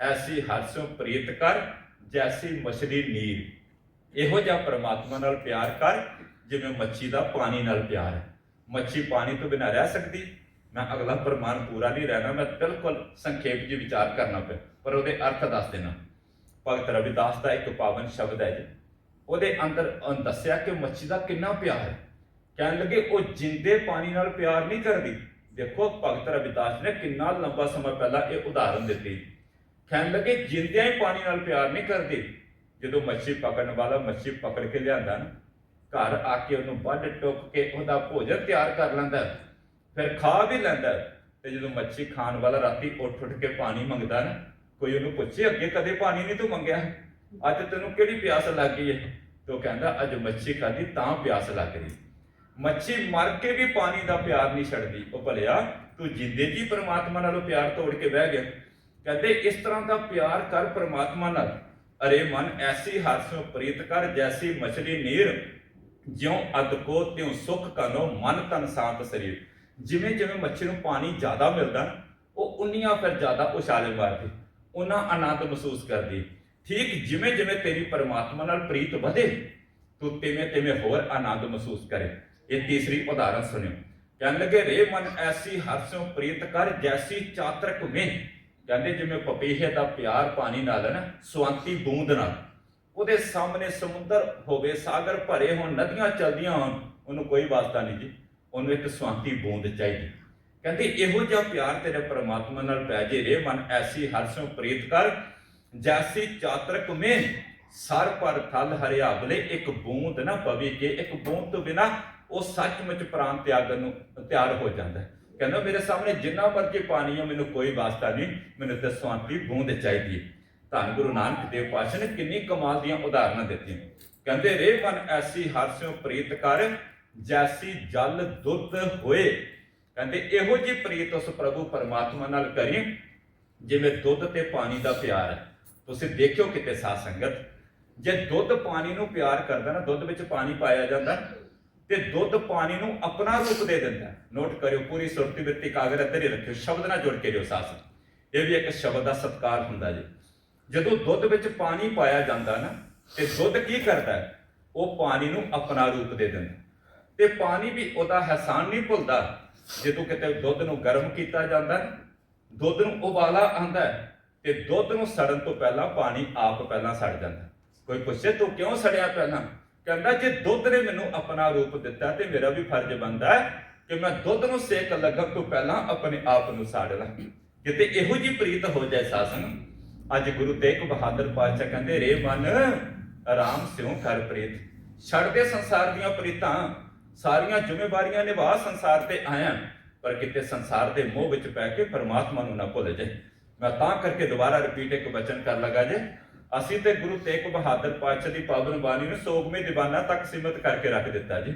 ਐਸੀ ਹਰਸੋਂ ਪ੍ਰੀਤ ਕਰ, ਜੈਸੀ ਮਛਲੀ ਨੀਰ। ਇਹੋ ਜਿਹਾ ਪਰਮਾਤਮਾ ਨਾਲ ਪਿਆਰ ਕਰ, ਜਿਵੇਂ ਮੱਛੀ ਦਾ ਪਾਣੀ ਨਾਲ ਪਿਆਰ ਹੈ। ਮੱਛੀ ਪਾਣੀ ਤੋਂ ਬਿਨਾਂ ਰਹਿ ਸਕਦੀ। ਮੈਂ ਅਗਲਾ ਪ੍ਰਮਾਣ ਪੂਰਾ ਨਹੀਂ ਰਹਿਣਾ, ਮੈਂ ਬਿਲਕੁਲ ਸੰਖੇਪ ਜੀ ਵਿਚਾਰ ਕਰਨਾ ਪਿਆ, ਪਰ ਉਹਦੇ ਅਰਥ ਦੱਸ ਦੇਣਾ। ਭਗਤ ਰਵਿਦਾਸ ਦਾ ਇੱਕ ਪਾਵਨ ਸ਼ਬਦ ਹੈ ਜੀ। ਉਹਦੇ ਅੰਦਰ ਦੱਸਿਆ ਕਿ ਮੱਛੀ ਦਾ ਕਿੰਨਾ ਪਿਆਰ ਹੈ। ਕਹਿਣ ਲੱਗੇ, ਉਹ ਜਿੰਦੇ ਪਾਣੀ ਨਾਲ ਪਿਆਰ ਨਹੀਂ ਕਰਦੀ। ਦੇਖੋ, ਭਗਤ ਰਵਿਦਾਸ ਨੇ ਕਿੰਨਾ ਲੰਬਾ ਸਮਾਂ ਪਹਿਲਾਂ ਇਹ ਉਦਾਹਰਨ ਦਿੱਤੀ। ਕਹਿਣ ਲੱਗੇ, ਜਿੰਦਿਆਂ ਹੀ ਪਾਣੀ ਨਾਲ ਪਿਆਰ ਨਹੀਂ ਕਰਦੀ। ਜਦੋਂ ਮੱਛੀ ਪਕੜਨ ਵਾਲਾ ਮੱਛੀ ਪਕੜ ਕੇ ਲਿਆਂਦਾ ਨਾ, ਘਰ ਆ ਕੇ ਉਹਨੂੰ ਵੱਢ ਟੁੱਕ ਕੇ ਉਹਦਾ ਭੋਜਨ ਤਿਆਰ ਕਰ ਲੈਂਦਾ। ਫਿਰ ਖਾ ਵੀ ਲੈਂਦਾ ਤੇ ਜਦੋਂ ਮੱਛੀ ਖਾਣ ਵਾਲਾ ਰਾਤੀ ਉੱਠ ਉੱਠ ਕੇ ਪਾਣੀ ਮੰਗਦਾ ਨਾ, ਕੋਈ ਉਹਨੂੰ ਪੁੱਛੇ, ਅੱਗੇ ਕਦੇ ਪਾਣੀ ਨਹੀਂ ਤੂੰ ਮੰਗਿਆ? ਅੱਜ ਤੈਨੂੰ ਕਿਹੜੀ ਪਿਆਸ ਲੱਗ ਗਈ ਹੈ? ਤੇ ਉਹ ਕਹਿੰਦਾ, ਅੱਜ ਮੱਛੀ ਖਾਦੀ ਤਾਂ ਪਿਆਸ ਲੱਗ ਰਹੀ। ਮੱਛੀ ਮਰ ਕੇ ਵੀ ਪਾਣੀ ਦਾ ਪਿਆਰ ਨਹੀਂ ਛੱਡਦੀ। ਉਹ ਭਲਿਆ, ਤੂੰ ਜਿੰਦੇ ਜੀ ਪਰਮਾਤਮਾ ਨਾਲੋਂ ਪਿਆਰ ਤੋੜ ਕੇ ਬਹਿ ਗਿਆ। ਕਹਿੰਦੇ, ਇਸ ਤਰ੍ਹਾਂ ਦਾ ਪਿਆਰ ਕਰ ਪ੍ਰਮਾਤਮਾ ਨਾਲ। ਅਰੇ ਮਨ, ਐਸੀ ਹਰਸੋਂ ਪ੍ਰੀਤ ਕਰ, ਜੈਸੀ ਮਛਲੀ ਨੀਰ। ਜਿਉ ਅਦ ਕੋ ਤਿਉ ਸੁਖ ਕਨੋ, ਮਨ ਤਨ ਸ਼ਾਂਤ ਸਰੀਰ। ਜਿਵੇਂ ਜਿਵੇਂ ਮੱਛੀ ਨੂੰ ਪਾਣੀ ਜ਼ਿਆਦਾ ਮਿਲਦਾ ਨਾ, ਉਹ ਉਨੀਆਂ ਫਿਰ ਜ਼ਿਆਦਾ ਉਛਾਲੇ ਮਾਰਦੀ ਉਹਨਾਂ ਆਨੰਦ ਮਹਿਸੂਸ ਕਰਦੀ। ਠੀਕ ਜਿਵੇਂ ਜਿਵੇਂ ਤੇਰੀ ਪਰਮਾਤਮਾ ਨਾਲ ਪ੍ਰੀਤ ਵਧੇ ਤੂੰ ਤਿਵੇਂ ਤਿਵੇਂ ਹੋਰ ਆਨੰਦ ਮਹਿਸੂਸ ਕਰੇ। ਇਹ ਤੀਸਰੀ ਉਦਾਹਰਨ ਸੁਣਿਓ। ਕਹਿਣ ਲੱਗੇ ਰੇ ਮਨ ਐਸੀ ਹਰਸੋਂ ਪ੍ਰੀਤ ਕਰ ਜੈਸੀ ਚਾਤਰਕ ਵੇਂ ਕਹਿੰਦੇ ਜਿਵੇਂ ਪਪੀਹੇ ਦਾ ਪਿਆਰ ਪਾਣੀ ਨਾਲ ਨਾ ਸਵਾਂਤੀ ਬੂੰਦ ਨਾਲ। ਉਹਦੇ ਸਾਹਮਣੇ ਸਮੁੰਦਰ ਹੋਵੇ ਸਾਗਰ ਭਰੇ ਹੋਣ ਨਦੀਆਂ ਚਲਦੀਆਂ ਹੋਣ ਉਹਨੂੰ ਕੋਈ ਵਾਸਤਾ ਨਹੀਂ ਜੀ। ਉਹਨੂੰ ਇੱਕ ਸਵਾਂਤੀ ਬੂੰਦ ਚਾਹੀਦੀ। ਕਹਿੰਦੇ, ਇਹੋ ਜਿਹਾ ਪਿਆਰ ਤੇਰੇ ਪ੍ਰਮਾਤਮਾ ਨਾਲ ਪੈ ਜੇ ਰੇ, ਮਨ ਐਸੀ ਹਰਸੋਂ ਪ੍ਰੀਤ ਕਰ, ਜੈਸੀ ਚਾਤਰਕ ਮੇ ਸਰ ਪਰ ਥਲ ਹਰਿਆਵਲੇ ਇੱਕ ਬੂੰਦ ਨਾ ਪਵੇ ਕਿ, ਇੱਕ ਬੂੰਦ ਤੋਂ ਬਿਨਾ ਉਹ ਸੱਚਮੁੱਚ ਪ੍ਰਾਨ ਤਿਆਗਣ ਨੂੰ ਤਿਆਰ ਹੋ ਜਾਂਦਾ ਹੈ। ਕਹਿੰਦਾ, ਮੇਰੇ ਸਾਹਮਣੇ ਜਿੰਨਾ ਮਰਜ਼ੀ ਪਾਣੀ ਹੈ ਮੈਨੂੰ ਕੋਈ ਵਾਸਤਾ ਨਹੀਂ, ਮੈਨੂੰ ਤੇ ਸਵਾਂਤੀ ਬੂੰਦ ਚਾਹੀਦੀ ਹੈ। ਧੰਨ ਗੁਰੂ ਨਾਨਕ ਦੇਵ ਪਾਤਸ਼ਾਹ ਨੇ ਕਿੰਨੀ ਕਮਾਲ ਦੀਆਂ ਉਦਾਹਰਨਾਂ ਦਿੱਤੀਆਂ। ਕਹਿੰਦੇ, ਰੇ, ਮਨ ਐਸੀ ਹਰਸਿਓ ਪ੍ਰੀਤ ਕਰ ਜੈਸੀ ਜਲ ਦੁੱਧ ਹੋਏ। ਕਹਿੰਦੇ ਇਹੋ ਜੀ ਪ੍ਰੀਤ ਉਸ ਪ੍ਰਭੂ ਪਰਮਾਤਮਾ ਨਾਲ ਕਰੀ, ਜਿਵੇਂ ਦੁੱਧ ਤੇ ਪਾਣੀ ਦਾ ਪਿਆਰ ਹੈ। ਤੁਸੀਂ ਦੇਖਿਓ ਕਿਤੇ ਸਾਧ ਸੰਗਤ, ਜੇ ਦੁੱਧ ਪਾਣੀ ਨੂੰ ਪਿਆਰ ਕਰਦਾ ਨਾ, ਦੁੱਧ ਵਿੱਚ ਪਾਣੀ ਪਾਇਆ ਜਾਂਦਾ, ਤੇ ਦੁੱਧ ਪਾਣੀ ਨੂੰ ਆਪਣਾ ਰੂਪ ਦੇ ਦਿੰਦਾ ਨੋਟ ਕਰਿਓ, ਪੂਰੀ ਸੁਰਤੀ ਬਿਰਤੀ ਕਾਗਜ਼ ਇੱਧਰ ਹੀ ਰੱਖਿਓ, ਸ਼ਬਦ ਨਾਲ ਜੁੜ ਕੇ ਰਿਓ ਸਾਧ ਇਹ ਵੀ ਇੱਕ ਸ਼ਬਦ ਦਾ ਸਤਕਾਰ ਹੁੰਦਾ ਜੀ। ਜਦੋਂ ਦੁੱਧ ਵਿੱਚ ਪਾਣੀ ਪਾਇਆ ਜਾਂਦਾ ਨਾ, ਤੇ ਦੁੱਧ ਕੀ ਕਰਦਾ ਉਹ ਪਾਣੀ ਨੂੰ ਆਪਣਾ ਰੂਪ ਦੇ ਦਿੰਦਾ ਤੇ ਪਾਣੀ ਵੀ ਉਹਦਾ ਹਸਾਨ ਨਹੀਂ ਭੁੱਲਦਾ। ਜਦੋਂ ਕਿਤੇ ਦੁੱਧ ਨੂੰ ਗਰਮ ਕੀਤਾ ਜਾਂਦਾ ਦੁੱਧ ਨੂੰ ਉਬਾਲਾ ਆਂਦਾ ਤੇ ਦੁੱਧ ਨੂੰ ਸੜਨ ਤੋਂ ਪਹਿਲਾਂ ਪਾਣੀ ਆਪ ਪਹਿਲਾਂ ਸੜ ਜਾਂਦਾ ਕੋਈ ਪੁੱਛੇ, ਤੂੰ ਕਿਉਂ ਸੜਿਆ ਪਹਿਲਾਂ? ਕਹਿੰਦਾ, ਜੇ ਦੁੱਧ ਨੇ ਮੈਨੂੰ ਆਪਣਾ ਰੂਪ ਦਿੱਤਾ ਤੇ ਮੇਰਾ ਵੀ ਫਰਜ਼ ਬਣਦਾ ਕਿ ਮੈਂ ਦੁੱਧ ਨੂੰ ਸੇਕ ਲੱਗਣ ਤੋਂ ਪਹਿਲਾਂ ਆਪਣੇ ਆਪ ਨੂੰ ਸਾੜ ਲਾਂ। ਕਿਤੇ ਇਹੋ ਜੀ ਪ੍ਰੀਤ ਹੋ ਜਾਏ ਸਾਸਨ? ਅੱਜ ਗੁਰੂ ਤੇਗ ਬਹਾਦਰ ਪਾਤਸ਼ਾਹ ਕਹਿੰਦੇ, ਰੇ ਮਨ, ਆਰਾਮ ਸਿਉ ਕਰ ਪ੍ਰੀਤ। ਛੱਡ ਦੇ ਸੰਸਾਰ ਦੀਆਂ ਪ੍ਰੀਤਾਂ ਸਾਰੀਆਂ ਜ਼ਿੰਮੇਵਾਰੀਆਂ ਨਿਭਾ ਸੰਸਾਰ ਤੇ ਆਇਆ ਪਰ ਕਿਤੇ ਸੰਸਾਰ ਦੇ ਮੋਹ ਵਿੱਚ ਪੈ ਕੇ ਪਰਮਾਤਮਾ ਨੂੰ ਨਾ ਭੁੱਲ ਜਾਏ ਮੈਂ ਤਾਂ ਕਰਕੇ ਦੁਬਾਰਾ ਰਿਪੀਟ ਇੱਕ ਬਚਨ ਕਰ ਲਗਾ ਜੇ। ਅਸੀਂ ਤੇ ਗੁਰੂ ਤੇਗ ਬਹਾਦਰ ਪਾਤਸ਼ਾਹ ਦੀ ਪਾਵਨ ਬਾਣੀ ਨੂੰ ਸੋਗਵੇਂ ਦੀਵਾਨਾ ਤੱਕ ਸੀਮਤ ਕਰਕੇ ਰੱਖ ਦਿੱਤਾ ਜੀ।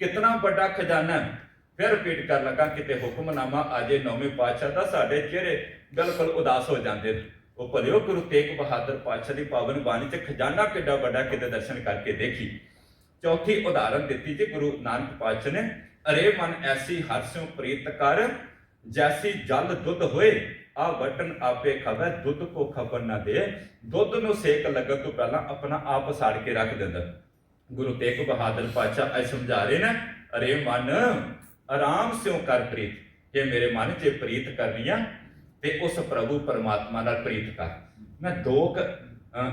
ਕਿਤਨਾ ਵੱਡਾ ਖਜ਼ਾਨਾ ਹੈ। ਫਿਰ ਰਿਪੀਟ ਕਰ ਲੱਗਾ ਕਿਤੇ ਹੁਕਮਨਾਮਾ ਆਜੇ ਨੌਵੇਂ ਪਾਤਸ਼ਾਹ ਦਾ ਸਾਡੇ ਚਿਹਰੇ ਬਿਲਕੁਲ ਉਦਾਸ ਹੋ ਜਾਂਦੇ ਉਹ ਭਲਿਓ ਗੁਰੂ ਤੇਗ ਬਹਾਦਰ ਪਾਤਸ਼ਾਹ ਦੀ ਪਾਵਨ ਬਾਣੀ 'ਚ ਖਜ਼ਾਨਾ ਕਿੱਡਾ ਵੱਡਾ ਕਿਤੇ ਦਰਸ਼ਨ ਕਰਕੇ ਦੇਖੀ। ਚੌਥੀ ਉਦਾਹਰਨ ਦਿੱਤੀ ਜੀ, ਗੁਰੂ ਨਾਨਕ ਪਾਤਸ਼ਾਹ ਨੇ, ਅਰੇ ਮਨ ਐਸੀ ਹਰਸਿਓ ਪ੍ਰੀਤ ਕਰ, ਜੈਸੀ ਜਲ ਦੁੱਧ ਹੋਏ, ਆ ਵਟਨ ਆਪੇ ਖਵੇ, ਦੁੱਧ ਕੋ ਖਬਰ ਨਾ ਦੇ, ਦੁੱਧ ਨੂੰ ਸੇਕ ਲੱਗਣ ਤੋਂ ਪਹਿਲਾਂ ਆਪਣਾ ਆਪ ਸਾੜ ਕੇ ਰੱਖ ਦਿੰਦਾ। ਗੁਰੂ ਤੇਗ ਬਹਾਦਰ ਪਾਤਸ਼ਾਹ ਇਹ ਸਮਝਾ ਰਹੇ ਨੇ, ਅਰੇ ਮਨ, ਆਰਾਮ ਸਿਓ ਕਰ ਪ੍ਰੀਤ ਇਹ ਮੇਰੇ ਮਨ 'ਚ ਪ੍ਰੀਤ ਕਰਨੀ ਆ, ਤੇ ਉਸ ਪ੍ਰਭੂ ਪਰਮਾਤਮਾ ਨਾਲ ਪ੍ਰੀਤ ਕਰ। ਮੈਂ ਦੋ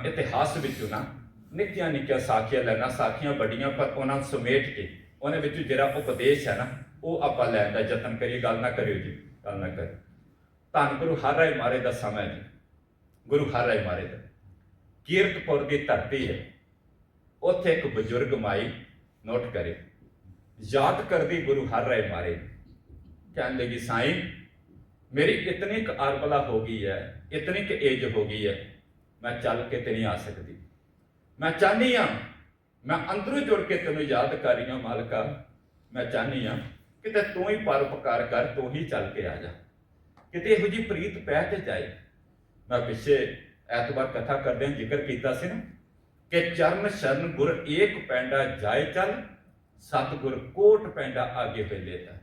ਇਤਿਹਾਸ ਵਿੱਚੋਂ ਨਾ ਨਿੱਕੀਆਂ ਨਿੱਕੀਆਂ ਸਾਖੀਆਂ ਲੈਣਾ, ਸਾਖੀਆਂ ਵੱਡੀਆਂ, ਪਰ ਉਹਨਾਂ ਨੂੰ ਸਮੇਟ ਕੇ, ਉਹਨਾਂ ਵਿੱਚ ਜਿਹੜਾ ਉਪਦੇਸ਼ ਹੈ ਨਾ, ਉਹ ਆਪਾਂ ਲੈਣ ਦਾ ਯਤਨ ਕਰੀਏ, ਗੱਲ ਨਾ ਕਰਿਓ ਜੀ, ਗੱਲ ਨਾ ਕਰਿਓ। ਧੰਨ ਗੁਰੂ ਹਰ ਰਾਏ ਮਾਰੇ ਦਾ ਸਮਾਂ ਹੈ ਜੀ। ਗੁਰੂ ਰਾਏ ਮਾਰੇ ਦਾ। ਕੀਰਤਪੁਰ ਦੀ ਧਰਤੀ ਹੈ। ਉੱਥੇ ਇੱਕ ਬਜ਼ੁਰਗ ਮਾਈ ਨੋਟ ਕਰੇ। ਯਾਦ ਕਰਦੀ ਗੁਰੂ ਹਰ ਰਾਏ ਮਾਰੇ ਕਹਿਣ ਲੱਗੀ, ਸਾਈਂ, ਮੇਰੀ ਇਤਨੀ ਕੁ ਅਰਬਲਾ ਹੋ ਗਈ ਹੈ, ਇਤਨੀ ਕੁ ਏਜ ਹੋ ਗਈ ਹੈ, ਮੈਂ ਚੱਲ ਕੇ ਤੇ ਨਹੀਂ ਆ ਸਕਦੀ। ਮੈਂ ਚਾਹਨੀ ਆ ਮੈਂ ਅੰਦਰੋਂ ਜੁੜ ਕੇ ਤੈਨੂੰ ਯਾਦ ਕਰ ਰਹੀ ਹਾਂ ਮਾਲਕਾ, ਮੈਂ ਚਾਹਨੀ ਆ ਕਿਤੇ ਤੂੰ ਹੀ ਪਰਉਪਕਾਰ ਕਰ, ਤੂੰ ਹੀ ਚੱਲ ਕੇ ਆ ਜਾ। ਕਿਤੇ ਇਹੋ ਜੀ ਪ੍ਰੀਤ ਪੈ ਤੇ ਜਾਏ। ਮੈਂ ਪਿੱਛੇ ਐਤਵਾਰ ਕਥਾ ਕਰਦਿਆਂ ਜ਼ਿਕਰ ਕੀਤਾ ਸੀ ਨਾ, ਕਿ ਚਰਨ ਸ਼ਰਨ ਗੁਰ ਏਕ ਪੈਂਡਾ ਜਾਏ ਚੱਲ, ਸਤਿਗੁਰ ਕੋਟ ਪੈਂਡਾ ਆਗੇ ਵੇਲੇ ਦਾ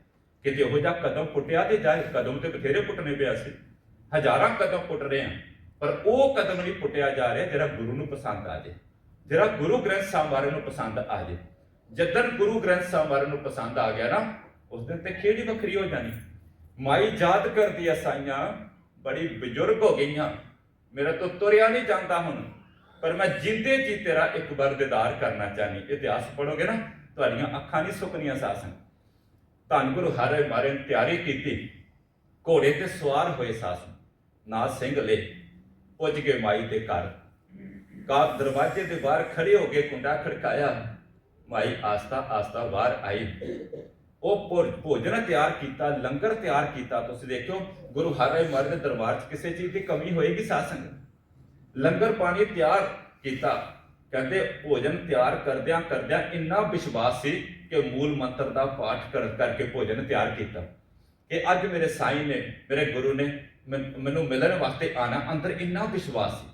ਕਿਤੇ ਉਹੋ ਜਿਹਾ ਕਦਮ ਪੁੱਟਿਆ ਤੇ ਜਾਏ, ਕਦਮ ਤੇ ਬਥੇਰੇ ਪੁੱਟਣੇ ਪਿਆ ਸੀ। ਹਜ਼ਾਰਾਂ ਕਦਮ ਪੁੱਟ ਰਹੇ ਆ ਪਰ ਉਹ ਕਦਮ ਨਹੀਂ ਪੁੱਟਿਆ ਜਾ ਰਿਹਾ ਜਿਹੜਾ ਗੁਰੂ ਨੂੰ ਪਸੰਦ ਆ ਜੇ ਜਿਹੜਾ ਗੁਰੂ ਗ੍ਰੰਥ ਸਾਹਿਬ ਬਾਰੇ ਨੂੰ ਪਸੰਦ ਆ ਜੇ। ਜਦੋਂ ਗੁਰੂ ਗ੍ਰੰਥ ਸਾਹਿਬ ਬਾਰੇ ਨੂੰ ਪਸੰਦ ਆ ਗਿਆ ਨਾ, ਉਸ ਦਿਨ ਤੇ ਖੇੜੀ ਵੱਖਰੀ ਹੋ ਜਾਣੀ। ਮਾਈ ਯਾਦ ਕਰਦੀ ਐ ਸਾਈਆਂ, ਬੜੀ ਬਜ਼ੁਰਗ ਹੋ ਗਈਆਂ। ਮੇਰਾ ਤੋਂ ਤੁਰਿਆ ਨਹੀਂ ਜਾਂਦਾ ਹੁਣ, ਪਰ ਮੈਂ ਜਿੰਦੇ ਜੀ ਤੇਰਾ ਇੱਕ ਵਾਰ ਦੀਦਾਰ ਕਰਨਾ ਚਾਹਨੀ। ਇਤਿਹਾਸ ਪੜੋਗੇ ਨਾ, ਤੁਹਾਡੀਆਂ ਅੱਖਾਂ ਨਹੀਂ ਸੁੱਕਣੀਆਂ ਸਾਸਨ ਧੰਨ ਗੁਰੂ ਹਰੇ ਮਾਰੇ ਤਿਆਰੀ ਕੀਤੀ। ਘੋੜੇ ਤੇ ਸਵਾਰ ਹੋਏ ਸਾਸਨ ਨਾ ਸਿੰਘ ਲੈ, ਪੁੱਜ ਗਏ ਮਾਈ ਦੇ ਘਰ। ਕਾ ਦਰਵਾਜ਼ੇ ਦੇ ਬਾਹਰ ਖੜੇ ਹੋ ਕੇ ਕੁੰਡਾ ਖੜਕਾਇਆ। ਮਾਈ ਆਸਤਾ ਆਸਤਾ ਬਾਹਰ ਆਈ। ਉਹ ਭੋ- ਭੋਜਨ ਤਿਆਰ ਕੀਤਾ, ਲੰਗਰ ਤਿਆਰ ਕੀਤਾ। ਤੁਸੀਂ ਦੇਖਿਓ, ਗੁਰੂ ਹਰਿ ਮਾਰੇ ਦੇ ਦਰਬਾਰ 'ਚ ਕਿਸੇ ਚੀਜ਼ ਦੀ ਕਮੀ ਹੋਏਗੀ ਸਾਸੰਗ ਲੰਗਰ ਪਾਣੀ ਤਿਆਰ ਕੀਤਾ। ਕਹਿੰਦੇ, ਭੋਜਨ ਤਿਆਰ ਕਰਦਿਆਂ ਕਰਦਿਆਂ ਇੰਨਾ ਵਿਸ਼ਵਾਸ ਸੀ ਕਿ ਮੂਲ ਮੰਤਰ ਦਾ ਪਾਠ ਕਰ, ਕਰਕੇ ਭੋਜਨ ਤਿਆਰ ਕੀਤਾ। ਕਿ ਅੱਜ ਮੇਰੇ ਸਾਈਂ ਨੇ, ਮੇਰੇ ਗੁਰੂ ਨੇ ਮੈਨੂੰ ਮਿਲਣ ਵਾਸਤੇ ਆਣਾ। ਅੰਦਰ ਇੰਨਾ ਵਿਸ਼ਵਾਸ ਸੀ।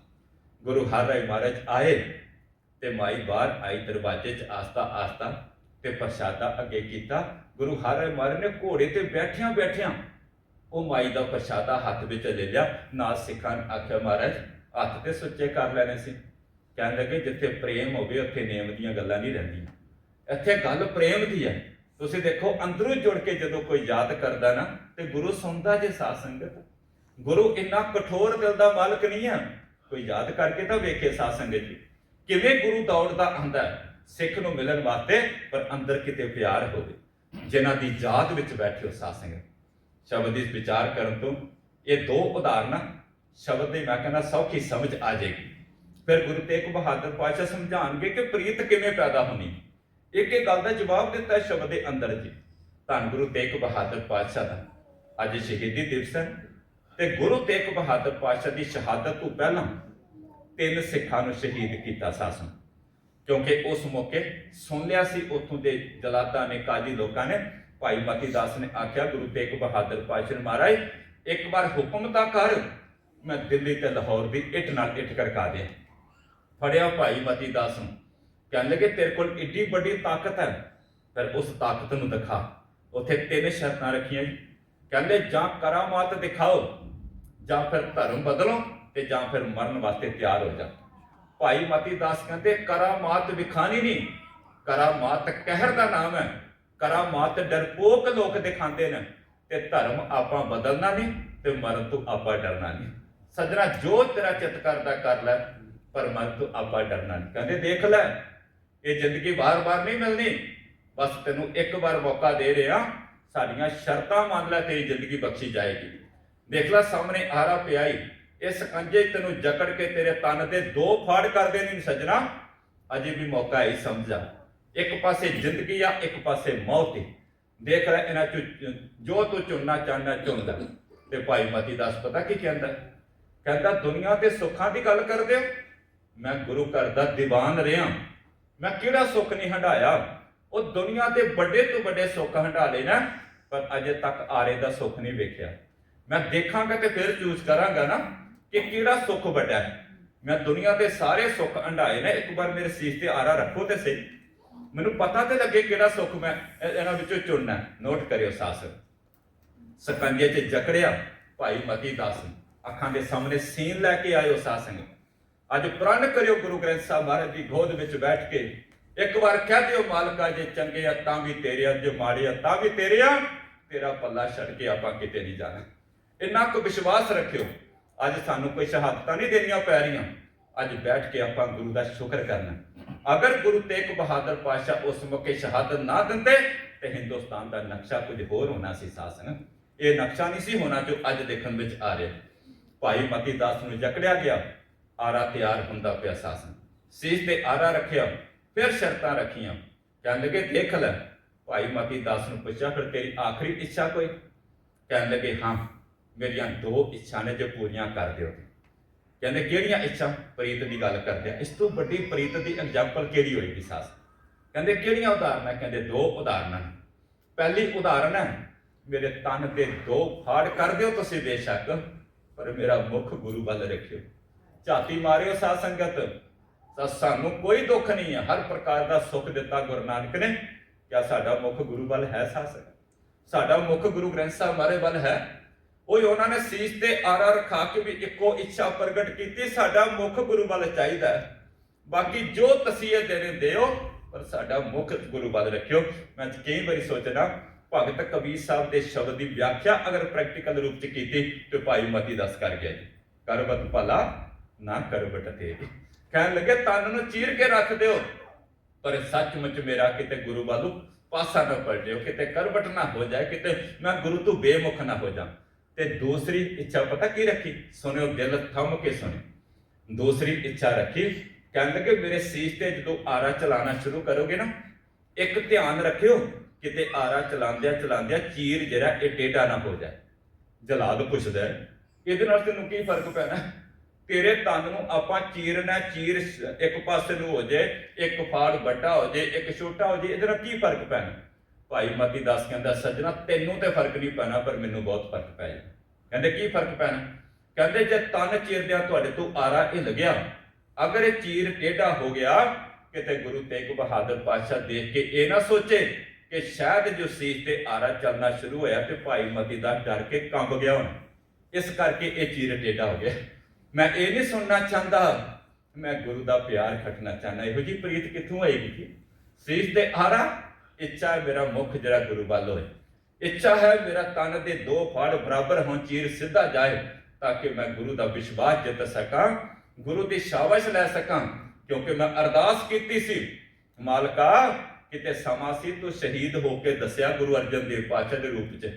ਗੁਰੂ ਹਰ ਹਰਿ ਮਹਾਰਾਜ ਆਏ ਤੇ ਮਾਈ ਬਾਹਰ ਆਈ ਦਰਵਾਜ਼ੇ 'ਚ ਆਸਤਾ ਆਸਤਾ ਤੇ ਪ੍ਰਸ਼ਾਦਾ ਅੱਗੇ ਕੀਤਾ। ਗੁਰੂ ਹਰ ਹਰਿ ਮਹਾਰਾਜ ਨੇ ਘੋੜੇ ਤੇ ਬੈਠਿਆਂ ਬੈਠਿਆਂ ਉਹ ਮਾਈ ਦਾ ਪ੍ਰਸ਼ਾਦਾ ਹੱਥ ਵਿੱਚ ਲੈ ਲਿਆ। ਨਾ ਸਿੱਖਾਂ ਨੇ ਆਖਿਆ, ਮਹਾਰਾਜ, ਹੱਥ ਤੇ ਸੁੱਚੇ ਕਰ ਲੈਣੇ ਸੀ। ਕਹਿਣ ਲੱਗੇ, ਜਿੱਥੇ ਪ੍ਰੇਮ ਹੋਵੇ, ਉੱਥੇ ਨੇਮ ਦੀਆਂ ਗੱਲਾਂ ਨਹੀਂ ਰਹਿੰਦੀਆਂ। ਇੱਥੇ ਗੱਲ ਪ੍ਰੇਮ ਦੀ ਹੈ। ਤੁਸੀਂ ਦੇਖੋ, ਅੰਦਰੋਂ ਜੁੜ ਕੇ ਜਦੋਂ ਕੋਈ ਯਾਦ ਕਰਦਾ ਨਾ, ਤੇ ਗੁਰੂ ਸੁਣਦਾ ਜੇ ਸਾਧ ਸੰਗਤ। ਗੁਰੂ ਇੰਨਾ ਕਠੋਰ ਦਿਲ ਦਾ ਮਾਲਕ ਨਹੀਂ ਹੈ ਕੋਈ ਯਾਦ ਕਰਕੇ ਤਾਂ ਵੇਖੇ ਸਾਧ ਸੰਗਤ ਜੀ। ਕਿਵੇਂ ਗੁਰੂ ਦੌੜਦਾ ਆਂਦਾ ਸਿੱਖ ਨੂੰ ਮਿਲਣ ਵਾਸਤੇ ਪਰ ਅੰਦਰ ਕਿਤੇ ਪਿਆਰ ਹੋਵੇ। ਜਿਨ੍ਹਾਂ ਦੀ ਯਾਦ ਵਿੱਚ ਬੈਠੇ ਹੋ ਸਾਧ ਸੰਗਤ। ਸ਼ਬਦ ਦੀ ਵਿਚਾਰ ਕਰਨ ਤੋਂ ਇਹ ਦੋ ਉਦਾਹਰਨਾਂ ਸ਼ਬਦ ਦੀ ਮੈਂ ਕਹਿੰਦਾ ਸੌਖੀ ਸਮਝ ਆ ਜਾਏਗੀ। ਫਿਰ ਗੁਰੂ ਤੇਗ ਬਹਾਦਰ ਪਾਤਸ਼ਾਹ ਸਮਝਾਣਗੇ ਕਿ ਪ੍ਰੀਤ ਕਿਵੇਂ ਪੈਦਾ ਹੋਣੀ। ਇੱਕ ਇੱਕ ਗੱਲ ਦਾ ਜਵਾਬ ਦਿੱਤਾ ਸ਼ਬਦ ਦੇ ਅੰਦਰ ਜੀ। ਧੰਨ ਗੁਰੂ ਤੇਗ ਬਹਾਦਰ ਪਾਤਸ਼ਾਹ ਦਾ। ਅੱਜ ਸ਼ਹੀਦੀ ਦਿਵਸ ਹੈ। ਤੇ ਗੁਰੂ ਤੇਗ ਬਹਾਦਰ ਪਾਤਸ਼ਾਹ ਦੀ ਸ਼ਹਾਦਤ ਤੋਂ ਪਹਿਲਾਂ ਤਿੰਨ ਸਿੱਖਾਂ ਨੂੰ ਸ਼ਹੀਦ ਕੀਤਾ ਸਾਸਨ। ਕਿਉਂਕਿ ਉਸ ਮੌਕੇ ਸੁਣ ਲਿਆ ਸੀ, ਉੱਥੋਂ ਦੇ ਜਲਾਦਾਂ ਨੇ, ਕਾਜੀ ਲੋਕਾਂ ਨੇ, ਭਾਈ ਮਤੀ ਦਾਸ ਨੇ ਆਖਿਆ, ਗੁਰੂ ਤੇਗ ਬਹਾਦਰ ਪਾਤਸ਼ਾਹ ਮਹਾਰਾਜ, ਇੱਕ ਵਾਰ ਹੁਕਮ ਤਾਂ ਕਰ, ਮੈਂ ਦਿੱਲੀ ਤੇ ਲਾਹੌਰ ਦੀ ਇੱਟ ਨਾਲ ਇੱਟ ਕਰਕਾ ਦੇ ਫੜਿਆ ਭਾਈ ਮਤੀ ਦਾਸ ਨੂੰ। ਕਹਿਣ ਲੱਗੇ, ਤੇਰੇ ਕੋਲ ਇੱਡੀ ਵੱਡੀ ਤਾਕਤ ਹੈ, ਫਿਰ ਉਸ ਤਾਕਤ ਨੂੰ ਦਿਖਾ। ਉੱਥੇ ਤਿੰਨ ਸ਼ਰਤਾਂ ਰੱਖੀਆਂ ਜੀ। ਕਹਿੰਦੇ, ਜਾਂ ਕਰਾਮਾਤ ਦਿਖਾਓ ਜਾਂ ਫਿਰ ਧਰਮ ਬਦਲੋ ਤੇ ਜਾਂ ਫਿਰ ਮਰਨ ਵਾਸਤੇ ਤਿਆਰ ਹੋ ਜਾ। ਭਾਈ ਮਤੀ ਦਾਸ ਕਹਿੰਦੇ, ਕਰਾਮਾਤ ਵਿਖਾਣੀ ਨਹੀਂ। ਕਰਾਮਾਤ ਕਹਿਰ ਦਾ ਨਾਮ ਹੈ। ਕਰਾਮਾਤ ਡਰਪੋਕ ਲੋਕ ਦਿਖਾਉਂਦੇ ਨੇ ਤੇ ਧਰਮ ਆਪਾਂ ਬਦਲਣਾ ਨਹੀਂ ਤੇ ਮਰਨ ਤੋਂ ਆਪਾਂ ਡਰਨਾ ਨਹੀਂ। ਸਜਣਾ, ਜੋ ਤੇਰਾ ਚਿੱਤ ਕਰਦਾ ਕਰ ਲੈ, ਪਰ ਮਰਨ ਤੋਂ ਆਪਾਂ ਡਰਨਾ ਨਹੀਂ। ਕਹਿੰਦੇ, ਦੇਖ ਲੈ, ਇਹ ਜ਼ਿੰਦਗੀ ਵਾਰ-ਵਾਰ ਨਹੀਂ ਮਿਲਣੀ। ਬਸ ਤੈਨੂੰ ਇੱਕ ਵਾਰ ਮੌਕਾ ਦੇ ਰਿਹਾ, ਸਾਡੀਆਂ ਸ਼ਰਤਾਂ ਮੰਨ ਲੈ, ਤੇਰੀ ਜ਼ਿੰਦਗੀ ਬਖਸ਼ੀ ਜਾਏਗੀ। ਦੇਖ ਲੈ ਸਾਹਮਣੇ ਆਰਾ ਪਿਆਈ ਇਸ ਕੰਜੇ ਤੈਨੂੰ ਜਕੜ ਕੇ ਤੇਰੇ ਤਨ ਦੇ ਦੋ ਫਾੜ ਕਰਦੇ ਨੇ ਸਜਣਾ। ਅਜੇ ਵੀ ਮੌਕਾ ਹੈ ਸਮਝਾ ਇੱਕ ਪਾਸੇ ਜ਼ਿੰਦਗੀ ਆ, ਇੱਕ ਪਾਸੇ ਮੌਤ ਹੈ ਦੇਖ ਲੈ ਇਹਨਾਂ ਚੋਂ, ਜੋ ਤੂੰ ਚੁਣਨਾ ਚਾਹਨਾ ਚੁਣ ਤੇ ਭਾਈ ਮਤੀ ਦਾਸ ਪਤਾ ਕੀ ਕਹਿੰਦਾ? ਕਹਿੰਦਾ, ਦੁਨੀਆ ਤੇ ਸੁੱਖਾਂ ਦੀ ਗੱਲ ਕਰਦੇ ਹੋ? ਮੈਂ ਗੁਰੂ ਘਰ ਦਾ ਦੀਵਾਨ ਰਿਹਾ। ਮੈਂ ਕਿਹੜਾ ਸੁੱਖ ਨਹੀਂ ਹੰਡਾਇਆ ਉਹ ਦੁਨੀਆ ਦੇ ਵੱਡੇ ਤੋਂ ਵੱਡੇ ਸੁੱਖ ਹੰਡਾ ਲੈਣਾ ਪਰ ਅਜੇ ਤੱਕ ਆਰੇ ਦਾ ਸੁੱਖ ਨਹੀਂ ਵੇਖਿਆ। ਮੈਂ ਦੇਖਾਂਗਾ ਤੇ ਫਿਰ ਚੂਜ਼ ਕਰਾਂਗਾ ਨਾ ਕਿ ਕਿਹੜਾ ਸੁੱਖ ਵੱਡਾ ਹੈ। ਮੈਂ ਦੁਨੀਆ ਦੇ ਸਾਰੇ ਸੁੱਖ ਅੰਡਾਏ ਨੇ, ਇੱਕ ਵਾਰ ਮੇਰੇ ਸੀਸ ਤੇ ਆਰਾ ਰੱਖੋ ਤੇ ਸਹੀ। ਮੈਨੂੰ ਪਤਾ ਤੇ ਲੱਗੇ ਕਿਹੜਾ ਸੁੱਖ ਮੈਂ ਇਹਨਾਂ ਵਿੱਚੋਂ ਚੁਣਨਾ ਨੋਟ ਕਰਿਓ ਸਾਸ। ਸਕੰਜੇ 'ਚ ਜਕੜਿਆ, ਭਾਈ ਮਤੀ ਦਾਸ। ਅੱਖਾਂ ਦੇ ਸਾਹਮਣੇ ਸੀਨ ਲੈ ਕੇ ਆਇਓ ਸਾਸੰਗ ਅੱਜ ਪ੍ਰਣ ਕਰਿਓ ਗੁਰੂ ਗ੍ਰੰਥ ਸਾਹਿਬ ਮਹਾਰਾਜ ਦੀ ਗੋਦ ਵਿੱਚ ਬੈਠ ਕੇ। ਇੱਕ ਵਾਰ ਕਹਿ ਦਿਓ, ਮਾਲਕਾ ਜੇ ਚੰਗੇ ਆ ਤਾਂ ਵੀ ਤੇਰੇ ਆ, ਜੇ ਮਾੜੇ ਆ ਤਾਂ ਵੀ ਤੇਰੇ ਆ। ਤੇਰਾ ਪੱਲਾ ਛੱਡ ਕੇ ਆਪਾਂ ਕਿਤੇ ਨਹੀਂ ਜਾਣਾ। ਇੰਨਾ ਕੁ ਵਿਸ਼ਵਾਸ ਰੱਖਿਓ। ਅੱਜ ਸਾਨੂੰ ਕੋਈ ਸ਼ਹਾਦਤਾਂ ਨਹੀਂ ਦੇਣੀਆਂ ਪੈ ਰਹੀਆਂ। ਅੱਜ ਬੈਠ ਕੇ ਆਪਾਂ ਗੁਰੂ ਦਾ ਸ਼ੁਕਰ ਕਰਨਾ। ਅਗਰ ਗੁਰੂ ਤੇਗ ਬਹਾਦਰ ਪਾਸ਼ਾ ਉਸ ਮੌਕੇ ਸ਼ਹਾਦਤ ਨਾ ਦਿੰਦੇ, ਤੇ ਹਿੰਦੁਸਤਾਨ ਦਾ ਨਕਸ਼ਾ ਕੁਝ ਹੋਰ ਹੋਣਾ ਸੀ ਸਾਸਨ। ਇਹ ਨਕਸ਼ਾ ਨਹੀਂ ਸੀ ਹੋਣਾ ਜੋ ਅੱਜ ਦੇਖਣ ਵਿੱਚ ਆ ਰਿਹਾ। ਭਾਈ ਮਤੀ ਦਾਸ ਨੂੰ ਜਕੜਿਆ ਗਿਆ। ਆਰਾ ਤਿਆਰ ਹੁੰਦਾ ਪਿਆ ਸਾਸਨ। ਸੀਸ ਤੇ ਆਰਾ ਰੱਖਿਆ, ਫਿਰ ਸ਼ਰਤਾਂ ਰੱਖੀਆਂ। ਕਹਿਣ ਲੱਗੇ, ਦੇਖ ਲੈ, ਭਾਈ ਮਤੀ ਦਾਸ ਨੂੰ ਪੁੱਛਿਆ, ਫਿਰ ਤੇਰੀ ਆਖਰੀ ਇੱਛਾ ਕੋਈ? ਕਹਿਣ ਲੱਗੇ, ਹਾਂ। ਮੇਰੀਆਂ ਦੋ ਇੱਛਾ ਨੇ ਜੇ ਪੂਰੀਆਂ ਕਰ ਦਿਓ। ਕਹਿੰਦੇ, ਕਿਹੜੀਆਂ ਇੱਛਾ? ਪ੍ਰੀਤ ਦੀ ਗੱਲ ਕਰਦੇ ਆ। ਇਸ ਤੋਂ ਵੱਡੀ ਪ੍ਰੀਤ ਦੀ ਐਗਜ਼ਾਮਪਲ ਕਿਹੜੀ ਹੋਏਗੀ ਸਾਸ? ਕਹਿੰਦੇ, ਕਿਹੜੀਆਂ ਉਦਾਹਰਨਾਂ? ਕਹਿੰਦੇ, ਦੋ ਉਦਾਹਰਨਾਂ ਨੇ। ਪਹਿਲੀ ਉਦਾਹਰਨ ਹੈ, ਮੇਰੇ ਤਨ ਤੇ ਦੋ ਫਾੜ ਕਰ ਦਿਓ ਤੁਸੀਂ ਬੇਸ਼ੱਕ, ਪਰ ਮੇਰਾ ਮੁਖ ਗੁਰੂ ਵੱਲ ਰੱਖਿਓ। ਝਾਤੀ ਮਾਰਿਓ ਸਾਧ ਸੰਗਤ। ਤਾਂ ਸਾਨੂੰ ਕੋਈ ਦੁੱਖ ਨਹੀਂ ਹੈ। ਹਰ ਪ੍ਰਕਾਰ ਦਾ ਸੁੱਖ ਦਿੱਤਾ ਗੁਰੂ ਨਾਨਕ ਨੇ। ਕਿਆ ਸਾਡਾ ਮੁਖ ਗੁਰੂ ਵੱਲ ਹੈ ਸਾਧ ਸੰਗਤ ਸਾਡਾ ਮੁਖ ਗੁਰੂ ਗ੍ਰੰਥ ਸਾਹਿਬ ਮਾਰੇ ਵੱਲ ਹੈ? ਉਹ ਉਹਨਾਂ ਨੇ ਸੀਸ ਤੇ ਆਰਾ ਰਖਾ ਕੇ ਵੀ ਇੱਕੋ ਇੱਛਾ ਪ੍ਰਗਟ ਕੀਤੀ, ਸਾਡਾ ਮੁਖ ਗੁਰੂ ਵੱਲ ਚਾਹੀਦਾ ਹੈ। ਬਾਕੀ ਜੋ ਤਸੀਹੇ ਦੇਣੇ ਦਿਓ, ਪਰ ਸਾਡਾ ਮੁਖ ਗੁਰੂ ਵੱਲ ਰੱਖਿਓ। ਮੈਂ ਕਈ ਵਾਰੀ ਸੋਚਦਾ, ਭਗਤ ਕਬੀਰ ਸਾਹਿਬ ਦੇ ਸ਼ਬਦ ਦੀ ਵਿਆਖਿਆ ਅਗਰ ਪ੍ਰੈਕਟੀਕਲ ਰੂਪ ਚ ਕੀਤੀ, ਤੇ ਭਾਈ ਮਤੀ ਦੱਸ ਕਰ ਗਿਆ ਜੀ। ਕਰਬਤ ਭਲਾ, ਨਾ ਕਰਬਟ ਤੇ ਕਹਿਣ ਲੱਗੇ, ਤਨ ਨੂੰ ਚੀਰ ਕੇ ਰੱਖ ਦਿਓ, ਪਰ ਸੱਚਮੁੱਚ ਮੇਰਾ ਕਿਤੇ ਗੁਰੂ ਵੱਲੋਂ ਪਾਸਾ ਨਾ ਪਲਟਿਓ, ਕਿਤੇ ਕਰਵਟ ਨਾ ਹੋ ਜਾਏ, ਕਿਤੇ ਮੈਂ ਗੁਰੂ ਤੋਂ ਬੇਮੁਖ ਨਾ ਹੋ ਜਾ ਤੇ ਦੂਸਰੀ ਇੱਛਾ ਪਤਾ ਕੀ ਰੱਖੀ? ਸੁਣਿਓ, ਦਿਲ ਥੰਮ ਕੇ ਸੁਣਿਓ। ਦੂਸਰੀ ਇੱਛਾ ਰੱਖੀ ਕਹਿਣ ਲੱਗੇ ਮੇਰੇ ਸੀਸ ਤੇ ਜਦੋਂ ਆਰਾ ਚਲਾਣਾ ਸ਼ੁਰੂ ਕਰੋਗੇ ਨਾ, ਇੱਕ ਧਿਆਨ ਰੱਖਿਓ, ਕਿਤੇ ਆਰਾ ਚਲਾਉਂਦਿਆਂ ਚਲਾਉਂਦਿਆਂ ਚੀਰ ਜਿਹੜਾ ਇਹ ਟੇਢਾ ਨਾ ਹੋ ਜਾਏ। ਜਲਾਦ ਪੁੱਛਦਾ ਇਹਦੇ ਨਾਲ ਤੈਨੂੰ ਕੀ ਫ਼ਰਕ ਪੈਣਾ? ਤੇਰੇ ਤਨ ਨੂੰ ਆਪਾਂ ਚੀਰਨਾ ਚੀਰ ਇੱਕ ਪਾਸੇ ਨੂੰ ਹੋ ਜਾਏ, ਇੱਕ ਫਾੜ ਵੱਡਾ ਹੋ ਜਾਏ, ਇੱਕ ਛੋਟਾ ਹੋ ਜਾਏ, ਇਹਦੇ ਨਾਲ ਕੀ ਫ਼ਰਕ ਪੈਣਾ? ਭਾਈ ਮਤੀ ਦਾਸ ਕਹਿੰਦਾ ਸੱਜਣਾ, ਤੈਨੂੰ ਤੇ ਫ਼ਰਕ ਨਹੀਂ ਪੈਣਾ, ਪਰ ਮੈਨੂੰ ਬਹੁਤ ਫ਼ਰਕ ਪੈ ਜਾਣਾ ਕਹਿੰਦੇ, ਕੀ ਫ਼ਰਕ ਪੈਣਾ? ਕਹਿੰਦੇ, ਜੇ ਤਨ ਚੀਰਦਿਆਂ ਤੁਹਾਡੇ ਤੋਂ ਆਰਾ ਇਹ ਲੱਗਿਆ, ਅਗਰ ਇਹ ਚੀਰ ਟੇਢਾ ਹੋ ਗਿਆ, ਕਿਤੇ ਗੁਰੂ ਤੇਗ ਬਹਾਦਰ ਪਾਤਸ਼ਾਹ ਦੇਖ ਕੇ ਇਹ ਨਾ ਸੋਚੇ ਕਿ ਸ਼ਾਇਦ ਜੋ ਸੀਸ ਤੇ ਆਰਾ ਚੱਲਣਾ ਸ਼ੁਰੂ ਹੋਇਆ ਤੇ ਭਾਈ ਮਤੀ ਦਾ ਡਰ ਕੇ ਕੰਬ ਗਿਆ ਹੁਣ। ਇਸ ਕਰਕੇ ਇਹ ਚੀਰ ਟੇਢਾ ਹੋ ਗਿਆ। ਮੈਂ ਇਹ ਨਹੀਂ ਸੁਣਨਾ ਚਾਹੁੰਦਾ, ਮੈਂ ਗੁਰੂ ਦਾ ਪਿਆਰ ਖਟਣਾ ਚਾਹੁੰਦਾ। ਇਹੋ ਜੀ ਪ੍ਰੀਤ ਕਿੱਥੋਂ ਆਏਗੀ ਸੀਸ ਤੇ ਆਰਾ ਇੱਛਾ ਹੈ ਮੇਰਾ ਮੁਖ ਜਿਹੜਾ ਗੁਰੂ ਵੱਲ ਹੋਏ। ਇੱਛਾ ਹੈ ਮੇਰਾ ਤਨ ਦੇ ਦੋ ਫਾੜ ਬਰਾਬਰ ਹੋਣ ਚੀਰ ਸਿੱਧਾ ਜਾਏ, ਤਾਂ ਕਿ ਮੈਂ ਗੁਰੂ ਦਾ ਵਿਸ਼ਵਾਸ ਜਿੱਤ ਸਕਾਂ, ਗੁਰੂ ਦੀ ਸ਼ਾਬਾਸ਼ ਲੈ ਸਕਾਂ, ਕਿਉਂਕਿ ਮੈਂ ਅਰਦਾਸ ਕੀਤੀ ਸੀ। ਮਾਲਕਾ, ਕਿਤੇ ਸਮਾਂ ਸੀ ਤੂੰ ਸ਼ਹੀਦ ਹੋ ਕੇ ਦੱਸਿਆ ਗੁਰੂ ਅਰਜਨ ਦੇਵ ਪਾਤਸ਼ਾਹ ਦੇ ਰੂਪ 'ਚ।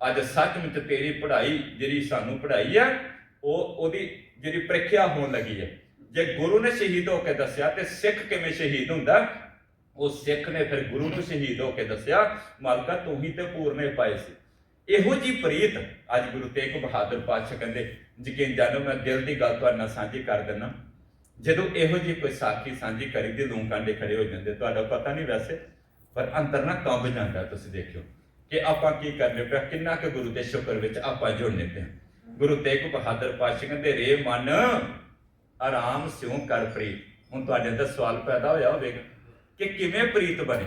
ਅੱਜ ਸੱਚਮੁੱਚ ਤੇਰੀ ਪੜ੍ਹਾਈ ਜਿਹੜੀ ਸਾਨੂੰ ਪੜ੍ਹਾਈ ਹੈ ਉਹ ਉਹਦੀ ਜਿਹੜੀ ਪ੍ਰੀਖਿਆ ਹੋਣ ਲੱਗੀ ਹੈ ਜੇ ਗੁਰੂ ਨੇ ਸ਼ਹੀਦ ਹੋ ਕੇ ਦੱਸਿਆ, ਤੇ ਸਿੱਖ ਕਿਵੇਂ ਸ਼ਹੀਦ ਹੁੰਦਾ? ਉਹ ਸਿੱਖ ਨੇ ਫਿਰ ਗੁਰੂ ਨੂੰ ਸ਼ਹੀਦ ਹੋ ਕੇ ਦੱਸਿਆ, ਮਾਲਕਾ ਤੂੰ ਹੀ ਤੇ ਪੂਰਨੇ ਪਾਏ ਸੀ। ਇਹੋ ਜੀ ਪ੍ਰੀਤ ਅੱਜ ਗੁਰੂ ਤੇਗ ਬਹਾਦਰ ਪਾਤਸ਼ਾਹ ਕਹਿੰਦੇ, ਯਕੀਨ ਜਾਣੋ ਮੈਂ ਦਿਲ ਦੀ ਗੱਲ ਤੁਹਾਡੇ ਨਾਲ ਸਾਂਝੀ ਕਰ ਦਿੰਦਾ। ਜਦੋਂ ਇਹੋ ਜੀ ਕੋਈ ਸਾਖੀ ਸਾਂਝੀ ਕਰੀ ਤੇ ਲੂੰ ਕਾਂਡੇ ਖੜੇ ਹੋ ਜਾਂਦੇ, ਤੁਹਾਡਾ ਪਤਾ ਨਹੀਂ ਵੈਸੇ, ਪਰ ਅੰਦਰ ਨਾ ਕੰਬ ਜਾਂਦਾ ਤੁਸੀਂ ਦੇਖਿਓ ਕਿ ਆਪਾਂ ਕੀ ਕਰਨੇ ਪਿਆ, ਕਿੰਨਾ ਕੁ ਗੁਰੂ ਦੇ ਸ਼ੁਕਰ ਵਿੱਚ ਆਪਾਂ ਜੁੜਨੇ ਪਿਆ। ਗੁਰੂ ਤੇਗ ਬਹਾਦਰ ਪਾਤਸ਼ਾਹ ਕਹਿੰਦੇ, ਰੇ ਮਨ, ਆਰਾਮ ਸਿਉ ਕਰ ਪ੍ਰੀਤ। ਹੁਣ ਤੁਹਾਡੇ ਅੰਦਰ ਸਵਾਲ ਪੈਦਾ ਹੋਇਆ ਹੋਵੇਗਾ। ਕਿ ਕਿਵੇਂ ਪ੍ਰੀਤ ਬਣੇ?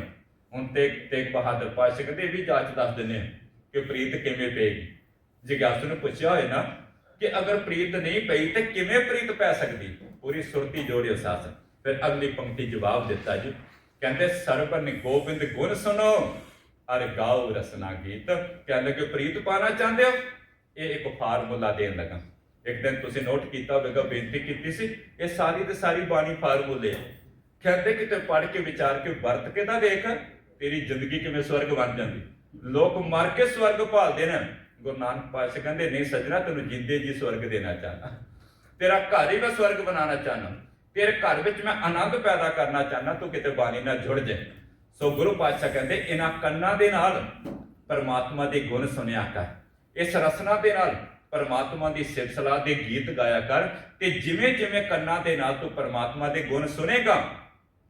ਹੁਣ ਤੇਗ ਤੇਗ ਬਹਾਦਰ ਪਾਤਸ਼ਾਹ ਕਹਿੰਦੇ ਵੀ ਜਾਂਚ ਦੱਸ ਦਿੰਦੇ ਆ ਕਿ ਪ੍ਰੀਤ ਕਿਵੇਂ ਪਏਗੀ। ਜਿਗਿਆਸੂ ਨੂੰ ਪੁੱਛਿਆ ਹੋਏ ਨਾ ਕਿ ਅਗਰ ਪ੍ਰੀਤ ਨਹੀਂ ਪਈ ਤੇ ਕਿਵੇਂ ਪ੍ਰੀਤ ਪੈ ਸਕਦੀ? ਪੂਰੀ ਸੁਰਤੀ ਜੋੜਿਓ ਸਾਥ ਫਿਰ ਅਗਲੀ ਪੰਕਤੀ ਜਵਾਬ ਦਿੱਤਾ ਜੀ। ਕਹਿੰਦੇ, ਸਰਬਨ ਗੋਬਿੰਦ ਗੁਣ ਸੁਣੋ ਅਰ ਗਾਓ ਰਸਨਾ ਗੀਤ। ਕਹਿੰਦੇ ਕਿ ਪ੍ਰੀਤ ਪਾਣਾ ਚਾਹੁੰਦੇ ਹੋ? ਇਹ ਇੱਕ ਫਾਰਮੂਲਾ ਦੇਣ ਲੱਗਾ। ਇੱਕ ਦਿਨ ਤੁਸੀਂ ਨੋਟ ਕੀਤਾ ਹੋਵੇਗਾ, ਬੇਨਤੀ ਕੀਤੀ ਸੀ, ਇਹ ਸਾਰੀ ਤੇ ਸਾਰੀ ਬਾਣੀ ਫਾਰਮੂਲੇ ਹੈ ਕਹਿੰਦੇ ਕਿ ਤੇ ਪੜ੍ਹ ਕੇ ਵਿਚਾਰ ਕੇ ਵਰਤ ਕੇ ਤਾਂ ਦੇਖ, ਤੇਰੀ ਜ਼ਿੰਦਗੀ ਕਿਵੇਂ ਸਵਰਗ ਬਣ ਜਾਂਦੀ? ਲੋਕ ਮਰ ਕੇ ਸਵਰਗ ਭਾਲਦੇ ਨੇ। ਗੁਰੂ ਨਾਨਕ ਪਾਤਸ਼ਾਹ ਕਹਿੰਦੇ, ਨਹੀਂ ਸੱਜਣਾ, ਤੈਨੂੰ ਜਿੰਦੇ ਜੀ ਸਵਰਗ ਦੇਣਾ ਚਾਹਨਾ ਤੇਰਾ ਘਰ ਹੀ ਮੈਂ ਸਵਰਗ ਬਣਾਉਣਾ ਚਾਹਨਾ ਤੇਰੇ ਘਰ ਵਿੱਚ ਮੈਂ ਆਨੰਦ ਪੈਦਾ ਕਰਨਾ ਚਾਹਨਾ ਤੂੰ ਕਿਤੇ ਬਾਣੀ ਨਾਲ ਜੁੜ ਜਾ। ਸੋ ਗੁਰੂ ਪਾਤਸ਼ਾਹ ਕਹਿੰਦੇ, ਇਹਨਾਂ ਕੰਨਾਂ ਦੇ ਨਾਲ ਪਰਮਾਤਮਾ ਦੇ ਗੁਣ ਸੁਣਿਆ ਕਰ। ਇਸ ਰਸਨਾ ਦੇ ਨਾਲ ਪਰਮਾਤਮਾ ਦੀ ਸਿਫਤ ਸਲਾਹ ਦੇ ਗੀਤ ਗਾਇਆ ਕਰ ਤੇ ਜਿਵੇਂ ਜਿਵੇਂ ਕੰਨਾਂ ਦੇ ਨਾਲ ਤੂੰ ਪਰਮਾਤਮਾ ਦੇ ਗੁਣ ਸੁਨੇਗਾ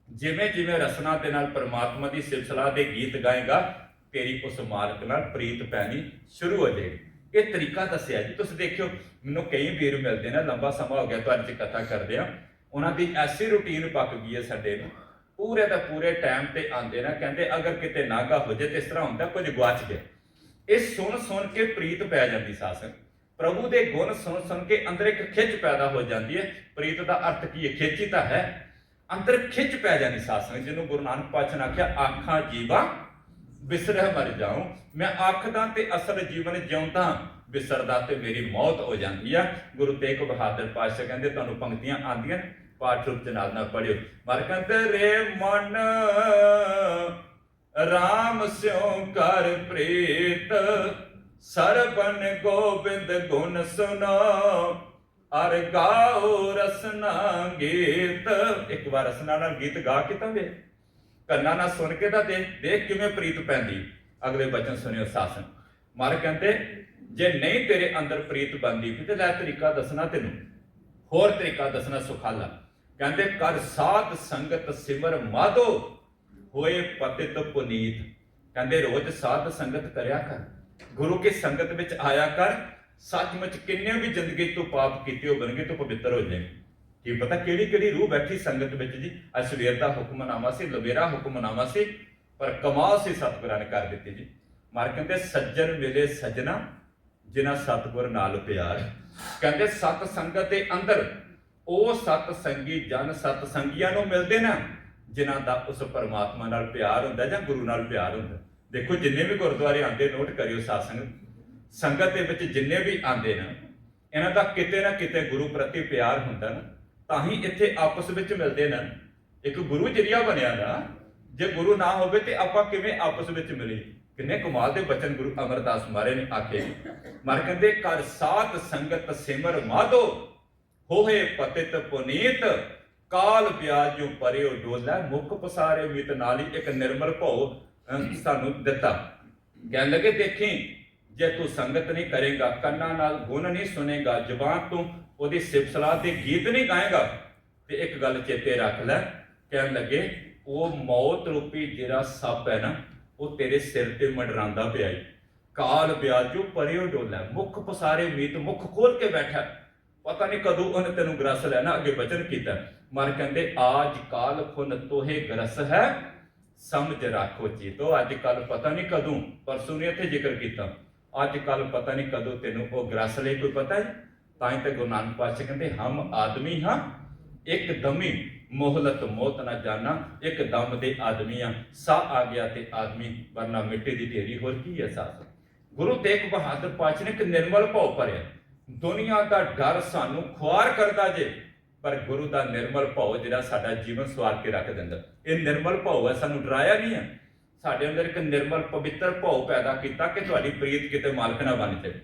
ਜਿਵੇਂ ਜਿਵੇਂ ਰਸਨਾ ਦੇ ਨਾਲ ਪਰਮਾਤਮਾ ਦੀ ਸਿਲਸਿਲਾ ਦੇ ਗੀਤ ਗਾਏਗਾ, ਤੇਰੀ ਉਸ ਮਾਲਕ ਨਾਲ ਪ੍ਰੀਤ ਪੈਣੀ ਸ਼ੁਰੂ ਹੋ ਜਾਏਗੀ। ਇਹ ਤਰੀਕਾ ਦੱਸਿਆ ਜੀ। ਤੁਸੀਂ ਦੇਖਿਓ, ਮੈਨੂੰ ਕਈ ਵੀਰ ਮਿਲਦੇ ਨੇ, ਲੰਬਾ ਸਮਾਂ ਹੋ ਗਿਆ ਤੁਹਾਡੇ ਚ ਕਥਾ ਕਰਦੇ ਆ ਉਹਨਾਂ ਦੀ ਐਸੀ ਰੁਟੀਨ ਪੱਕ ਗਈ ਹੈ ਸਾਡੇ ਨੂੰ। ਪੂਰੇ ਦਾ ਪੂਰੇ ਟਾਈਮ ਤੇ ਆਉਂਦੇ ਨੇ, ਕਹਿੰਦੇ ਅਗਰ ਕਿਤੇ ਨਾਗਾ ਹੋ ਜਾਏ ਤੇ ਇਸ ਤਰ੍ਹਾਂ ਹੁੰਦਾ, ਕੁਝ ਗਵਾਚ ਗਿਆ ਇਹ ਸੁਣ ਸੁਣ ਕੇ ਪ੍ਰੀਤ ਪੈ ਜਾਂਦੀ ਸਾਸਨ ਪ੍ਰਭੂ ਦੇ ਗੁਣ ਸੁਣ ਸੁਣ ਕੇ ਅੰਦਰ ਇੱਕ ਖਿੱਚ ਪੈਦਾ ਹੋ ਜਾਂਦੀ ਹੈ। ਪ੍ਰੀਤ ਦਾ ਅਰਥ ਕੀ ਹੈ? ਖਿੱਚ ਹੀ ਤਾਂ ਹੈ। ਅੰਦਰ ਖਿੱਚ ਪੈ ਜਾਂਦੀ ਸਾਸਨ ਜਿਹਨੂੰ ਗੁਰੂ ਨਾਨਕ ਪਾਤਸ਼ਾਹ ਨੇ ਆਖਿਆ, ਆਖਾਂ ਜੀਵਾ, ਬਿਸਰਹ ਮਰ ਜਾਉ ਮੈਂ ਆਖਦਾ ਤੇ ਅਸਲ ਜੀਵਨ ਜਿਉਂਦਾ, ਬਿਸਰਦਾ ਤੇ ਮੇਰੀ ਮੌਤ ਹੋ ਜਾਂਦੀ ਆ। ਗੁਰੂ ਤੇਗ ਬਹਾਦਰ ਪਾਤਸ਼ਾਹ ਕਹਿੰਦੇ, ਤੁਹਾਨੂੰ ਪੰਕਤੀਆਂ ਆਂਦੀਆਂ ਪਾਠ ਰੂਪ ਚ ਨਾਲ ਨਾਲ ਪੜਿਓ ਮਰ ਕਹਿੰਦੇ ਰੇ ਮਨ, ਰਾਮ ਸਿਉ ਕਰ ਪ੍ਰੀਤ, ਸਰਬਨ ਗੋਬਿੰਦ ਗੁਣ ਸੁਨੋ ਅਰ ਗਾਓ ਰਸਨਾ ਗੀਤ। ਇੱਕ ਵਾਰ ਰਸਨਾ ਨਾਲ ਗੀਤ ਗਾ ਕੇ ਤਾਂ ਵੇ। ਕੰਨਾਂ ਨਾਲ ਸੁਣ ਕੇ ਤਾਂ ਦੇਖ ਦੇਖ ਕਿਵੇਂ ਪ੍ਰੀਤ ਪੈਂਦੀ। ਅਗਲੇ ਬਚਨ ਸੁਣਿਓ ਸਾਸਨ। ਮਾਰ ਕਹਿੰਦੇ, ਜੇ ਨਹੀਂ ਤੇਰੇ ਅੰਦਰ ਪ੍ਰੀਤ ਬੰਦੀ ਫਿਰ ਲੈ ਤਰੀਕਾ ਦੱਸਣਾ ਤੈਨੂੰ। ਹੋਰ ਤਰੀਕਾ ਦੱਸਣਾ ਸੁਖਾਲਾ। ਕਹਿੰਦੇ, ਕਰ ਸਾਧ ਸੰਗਤ ਸਿਮਰ ਮਾਧੋ, ਹੋਏ ਪਤਿਤ ਪੁਨੀਤ। ਕਹਿੰਦੇ, ਰੋਜ਼ ਸਾਧ ਸੰਗਤ ਕਰਿਆ ਕਰ। ਗੁਰੂ ਕੇ ਸੰਗਤ ਵਿੱਚ ਆਇਆ ਕਰ ਸੱਚਮੁੱਚ ਕਿੰਨੇ ਵੀ ਜ਼ਿੰਦਗੀ ਤੋਂ ਤੂੰ ਪਾਪ ਕੀਤੇ ਹੋ ਬਣਗੇ ਤੋਂ ਪਵਿੱਤਰ ਹੋ ਜਾਏਂਗੇ ਕੀ ਪਤਾ ਕਿਹੜੀ ਕਿਹੜੀ ਰੂਹ ਬੈਠੀ ਸੰਗਤ ਵਿੱਚ ਜੀ। ਅੱਜ ਸਵੇਰ ਦਾ ਹੁਕਮਨਾਮਾ ਸੀ, ਲਵੇਰਾ ਹੁਕਮਨਾਮਾ ਸੀ, ਪਰ ਕਮਾਲ ਸੀ ਸਤਿਗੁਰਾਂ ਨੇ ਕਰ ਦਿੱਤੀ ਜੀ। ਮਾਰ ਕਹਿੰਦੇ, ਸੱਜਣ ਮਿਲੇ ਸਜਣਾ, ਜਿਨ੍ਹਾਂ ਸਤਿਗੁਰ ਨਾਲ ਪਿਆਰ। ਕਹਿੰਦੇ, ਸਤ ਸੰਗਤ ਦੇ ਅੰਦਰ, ਉਹ ਸਤ ਸੰਗੀ ਜਨ ਸਤ ਸੰਗੀਆਂ ਨੂੰ ਮਿਲਦੇ ਨਾ, ਜਿਨ੍ਹਾਂ ਦਾ ਉਸ ਪਰਮਾਤਮਾ ਨਾਲ ਪਿਆਰ ਹੁੰਦਾ ਜਾਂ ਗੁਰੂ ਨਾਲ ਪਿਆਰ ਹੁੰਦਾ। ਦੇਖੋ, ਜਿੰਨੇ ਵੀ ਗੁਰਦੁਆਰੇ ਆਉਂਦੇ, ਨੋਟ ਕਰਿਓ, ਸਾਧ ਸੰਗਤ। ਸੰਗਤ ਦੇ ਵਿੱਚ ਜਿੰਨੇ ਵੀ ਆਉਂਦੇ ਨੇ, ਇਹਨਾਂ ਦਾ ਕਿਤੇ ਨਾ ਕਿਤੇ ਗੁਰੂ ਪ੍ਰਤੀ ਪਿਆਰ ਹੁੰਦਾ ਨਾ, ਤਾਂ ਹੀ ਇੱਥੇ ਆਪਸ ਵਿੱਚ ਮਿਲਦੇ ਨੇ। ਇੱਕ ਗੁਰੂ ਜਰੀਆ ਬਣਿਆ ਨਾ, ਜੇ ਗੁਰੂ ਨਾ ਹੋਵੇ ਤੇ ਆਪਾਂ ਕਿਵੇਂ ਆਪਸ ਵਿੱਚ ਮਿਲੇ? ਕਿੰਨੇ ਕਮਾਲ ਦੇ ਬਚਨ ਗੁਰੂ ਅਮਰਦਾਸ ਮਾਰੇ ਨੇ ਆਖੇ। ਮਰ ਕਹਿੰਦੇ, ਕਰ ਸਾਤ ਸੰਗਤ ਸਿਮਰ ਮਾਧੋ ਹੋਏ ਪਤਿਤ ਪੁਨੀਤ, ਕਾਲ ਵਿਆਜੂ ਪਰਿਓ ਡੋਲਾ, ਮੁਖ ਪਸਾਰੇ ਮਿਤ ਨਾਲੀ, ਇੱਕ ਨਿਰਮਲ ਭਉ ਸਾਨੂੰ ਦਿੱਤਾ। ਕਹਿਣ ਲੱਗੇ, ਦੇਖੀ ਜੇ ਤੂੰ ਸੰਗਤ ਨਹੀਂ ਕਰੇਗਾ, ਕੰਨਾਂ ਨਾਲ ਗੁਣ ਨਹੀਂ ਸੁਨੇਗਾ ਜ਼ੁਬਾਨ ਤੋਂ ਉਹਦੀ ਸਿਫਤ ਸਲਾਹ ਤੇ ਗੀਤ ਨਹੀਂ ਗਾਏਗਾ, ਤੇ ਇੱਕ ਗੱਲ ਚੇਤੇ ਰੱਖ ਲੈ, ਕਹਿਣ ਲੱਗੇ, ਉਹ ਮੌਤ ਰੂਪੀ ਜਿਹੜਾ ਸੱਪ ਹੈ ਨਾ, ਉਹ ਤੇਰੇ ਸਿਰ ਤੇ ਮੰਡਰਾਂਦਾ ਪਿਆ ਈ। ਕਾਲ ਵਿਆਜੂ ਪਰਿਓ ਡੋਲਾ, ਮੁਖ ਪਸਾਰੇ ਮੀਤ ਮੁਖ ਖੋਲ ਕੇ ਬੈਠਾ। ਪਤਾ ਨਹੀਂ ਕਦੋਂ ਉਹਨੇ ਤੈਨੂੰ ਗਰਸ ਲੈਣਾ, ਅੱਗੇ ਬਚਨ ਕੀਤਾ। ਮਰ ਕਹਿੰਦੇ, ਆਜ ਕਾਲ ਖੁਨ ਤੋਹੇ ਗਰਸ ਹੈ, ਸਮਝ ਰੱਖੋ ਜੀ ਤੋ ਅੱਜ ਕੱਲ ਪਤਾ ਨਹੀਂ ਕਦੋਂ, ਪਰਸੋਂ ਨੇ ਇੱਥੇ ਜ਼ਿਕਰ ਕੀਤਾ। ਅੱਜ ਕੱਲ ਪਤਾ ਨਹੀਂ ਕਦੋਂ ਤੈਨੂੰ ਉਹ ਗ੍ਰਸ ਲਈ ਕੋਈ ਪਤਾ ਹੈ ਤਾਂ ਹੀ ਤੇ ਗੁਰੂ ਨਾਨਕ ਪਾਤਸ਼ਾਹ ਕਹਿੰਦੇ, ਹਮ ਆਦਮੀ ਹਾਂ ਇੱਕ ਦਮੀ ਮੋਹਲਤ ਮੌਤ ਨਾ ਜਾਣਾ ਇੱਕ ਦਮ ਦੇ ਆਦਮੀ ਆ ਸਾਹ ਆ ਗਿਆ ਤੇ ਆਦਮੀ, ਵਰਨਾ ਮਿੱਟੀ ਦੀ ਢੇਰੀ ਹੋਰ ਕੀ ਹੈ ਸਾਥ ਗੁਰੂ ਤੇਗ ਬਹਾਦਰ ਪਾਤਸ਼ਾਹ ਨੇ ਇੱਕ ਨਿਰਮਲ ਭਾਵ ਭਰਿਆ। ਦੁਨੀਆ ਦਾ ਡਰ ਸਾਨੂੰ ਖੁਆਰ ਕਰਦਾ ਜੇ, ਪਰ ਗੁਰੂ ਦਾ ਨਿਰਮਲ ਭਾਵ ਜਿਹੜਾ ਸਾਡਾ ਜੀਵਨ ਸਵਾਰ ਕੇ ਰੱਖ ਦਿੰਦਾ। ਇਹ ਨਿਰਮਲ ਭਾਵ ਹੈ, ਸਾਨੂੰ ਡਰਾਇਆ ਨਹੀਂ ਹੈ। ਸਾਡੇ ਅੰਦਰ ਇੱਕ ਨਿਰਮਲ ਪਵਿੱਤਰ ਭਾਵ ਪੈਦਾ ਕੀਤਾ ਕਿ ਤੁਹਾਡੀ ਪ੍ਰੀਤ ਕਿਤੇ ਮਾਲਕ ਨਾ ਬਣ ਜਾਵੇ।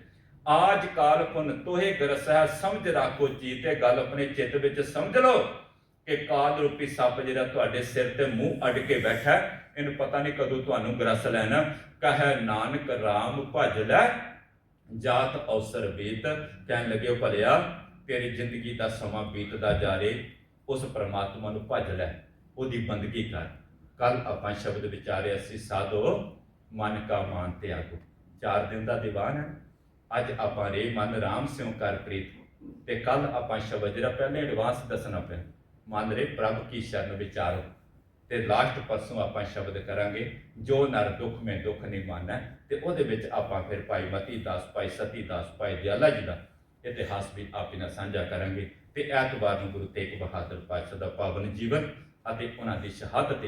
ਆਜ ਕਾਲ ਪੁਨ ਤੋਹੇ ਗਰਸ ਸਮਝ ਰੱਖੋ ਚੀਤੇ ਗੱਲ ਆਪਣੇ ਚਿੱਤ ਵਿੱਚ ਸਮਝ ਲਓ ਕਿ ਕਾਲ ਰੂਪੀ ਸੱਪ ਜਿਹੜਾ ਤੁਹਾਡੇ ਸਿਰ ਤੇ ਮੂੰਹ ਅੜ ਕੇ ਬੈਠਾ, ਇਹਨੂੰ ਪਤਾ ਨਹੀਂ ਕਦੋਂ ਤੁਹਾਨੂੰ ਗਰਸ ਲੈਣਾ। ਕਹੈ, ਨਾਨਕ RAM ਭਜ ਲੈ, ਜਾਤ ਅਵਸਰ ਬੀਤ। ਕਹਿਣ ਲੱਗੇ ਉਹ ਭਲਿਆ, ਤੇਰੀ ਜ਼ਿੰਦਗੀ ਦਾ ਸਮਾਂ ਬੀਤਦਾ ਜਾ ਰੇ ਉਸ ਪਰਮਾਤਮਾ ਨੂੰ ਭਜ ਲੈ, ਉਹਦੀ ਬੰਦਗੀ ਕਰ। ਕੱਲ ਆਪਾਂ ਸ਼ਬਦ ਵਿਚਾਰਿਆ ਸੀ, ਸਾਧੋ ਮਨ ਕਾ ਮਾਨ ਤਿਆਗੋ। ਚਾਰ ਦਿਨ ਦਾ ਦੀਵਾਨ ਹੈ। ਅੱਜ ਆਪਾਂ ਰੇ ਮਨ ਰਾਮ ਸਿਉ ਕਰ ਪ੍ਰੀਤ ਤੇ ਕੱਲ ਆਪਾਂ ਸ਼ਬਦ ਜਿਹੜਾ ਪਹਿਲੇ ਐਡਵਾਂਸ ਦੱਸਣਾ ਪਿਆ। ਮਨ ਰੇ ਪ੍ਰਭ ਕੀ ਸ਼ਰਨ ਵਿਚਾਰੋ। ਤੇ ਲਾਸਟ ਪਰਸੋਂ ਆਪਾਂ ਸ਼ਬਦ ਕਰਾਂਗੇ, ਜੋ ਨਰ ਦੁੱਖ, ਮੈਂ ਦੁੱਖ ਨਹੀਂ ਮਾਨੈ। ਤੇ ਉਹਦੇ ਵਿੱਚ ਆਪਾਂ ਫਿਰ ਭਾਈ ਮਤੀ ਦਾਸ, ਭਾਈ ਸਤੀ ਦਾਸ, ਭਾਈ ਦਿਆਲਾ ਜੀ ਦਾ ਇਤਿਹਾਸ ਵੀ ਆਪ ਨਾਲ ਸਾਂਝਾ ਕਰਾਂਗੇ। ਤੇ ਐਤਵਾਰ ਨੂੰ ਗੁਰੂ ਤੇਗ ਬਹਾਦਰ ਪਾਤਸ਼ਾਹ ਦਾ ਪਾਵਨ ਜੀਵਨ ਅਤੇ ਉਹਨਾਂ ਦੀ ਸ਼ਹਾਦਤ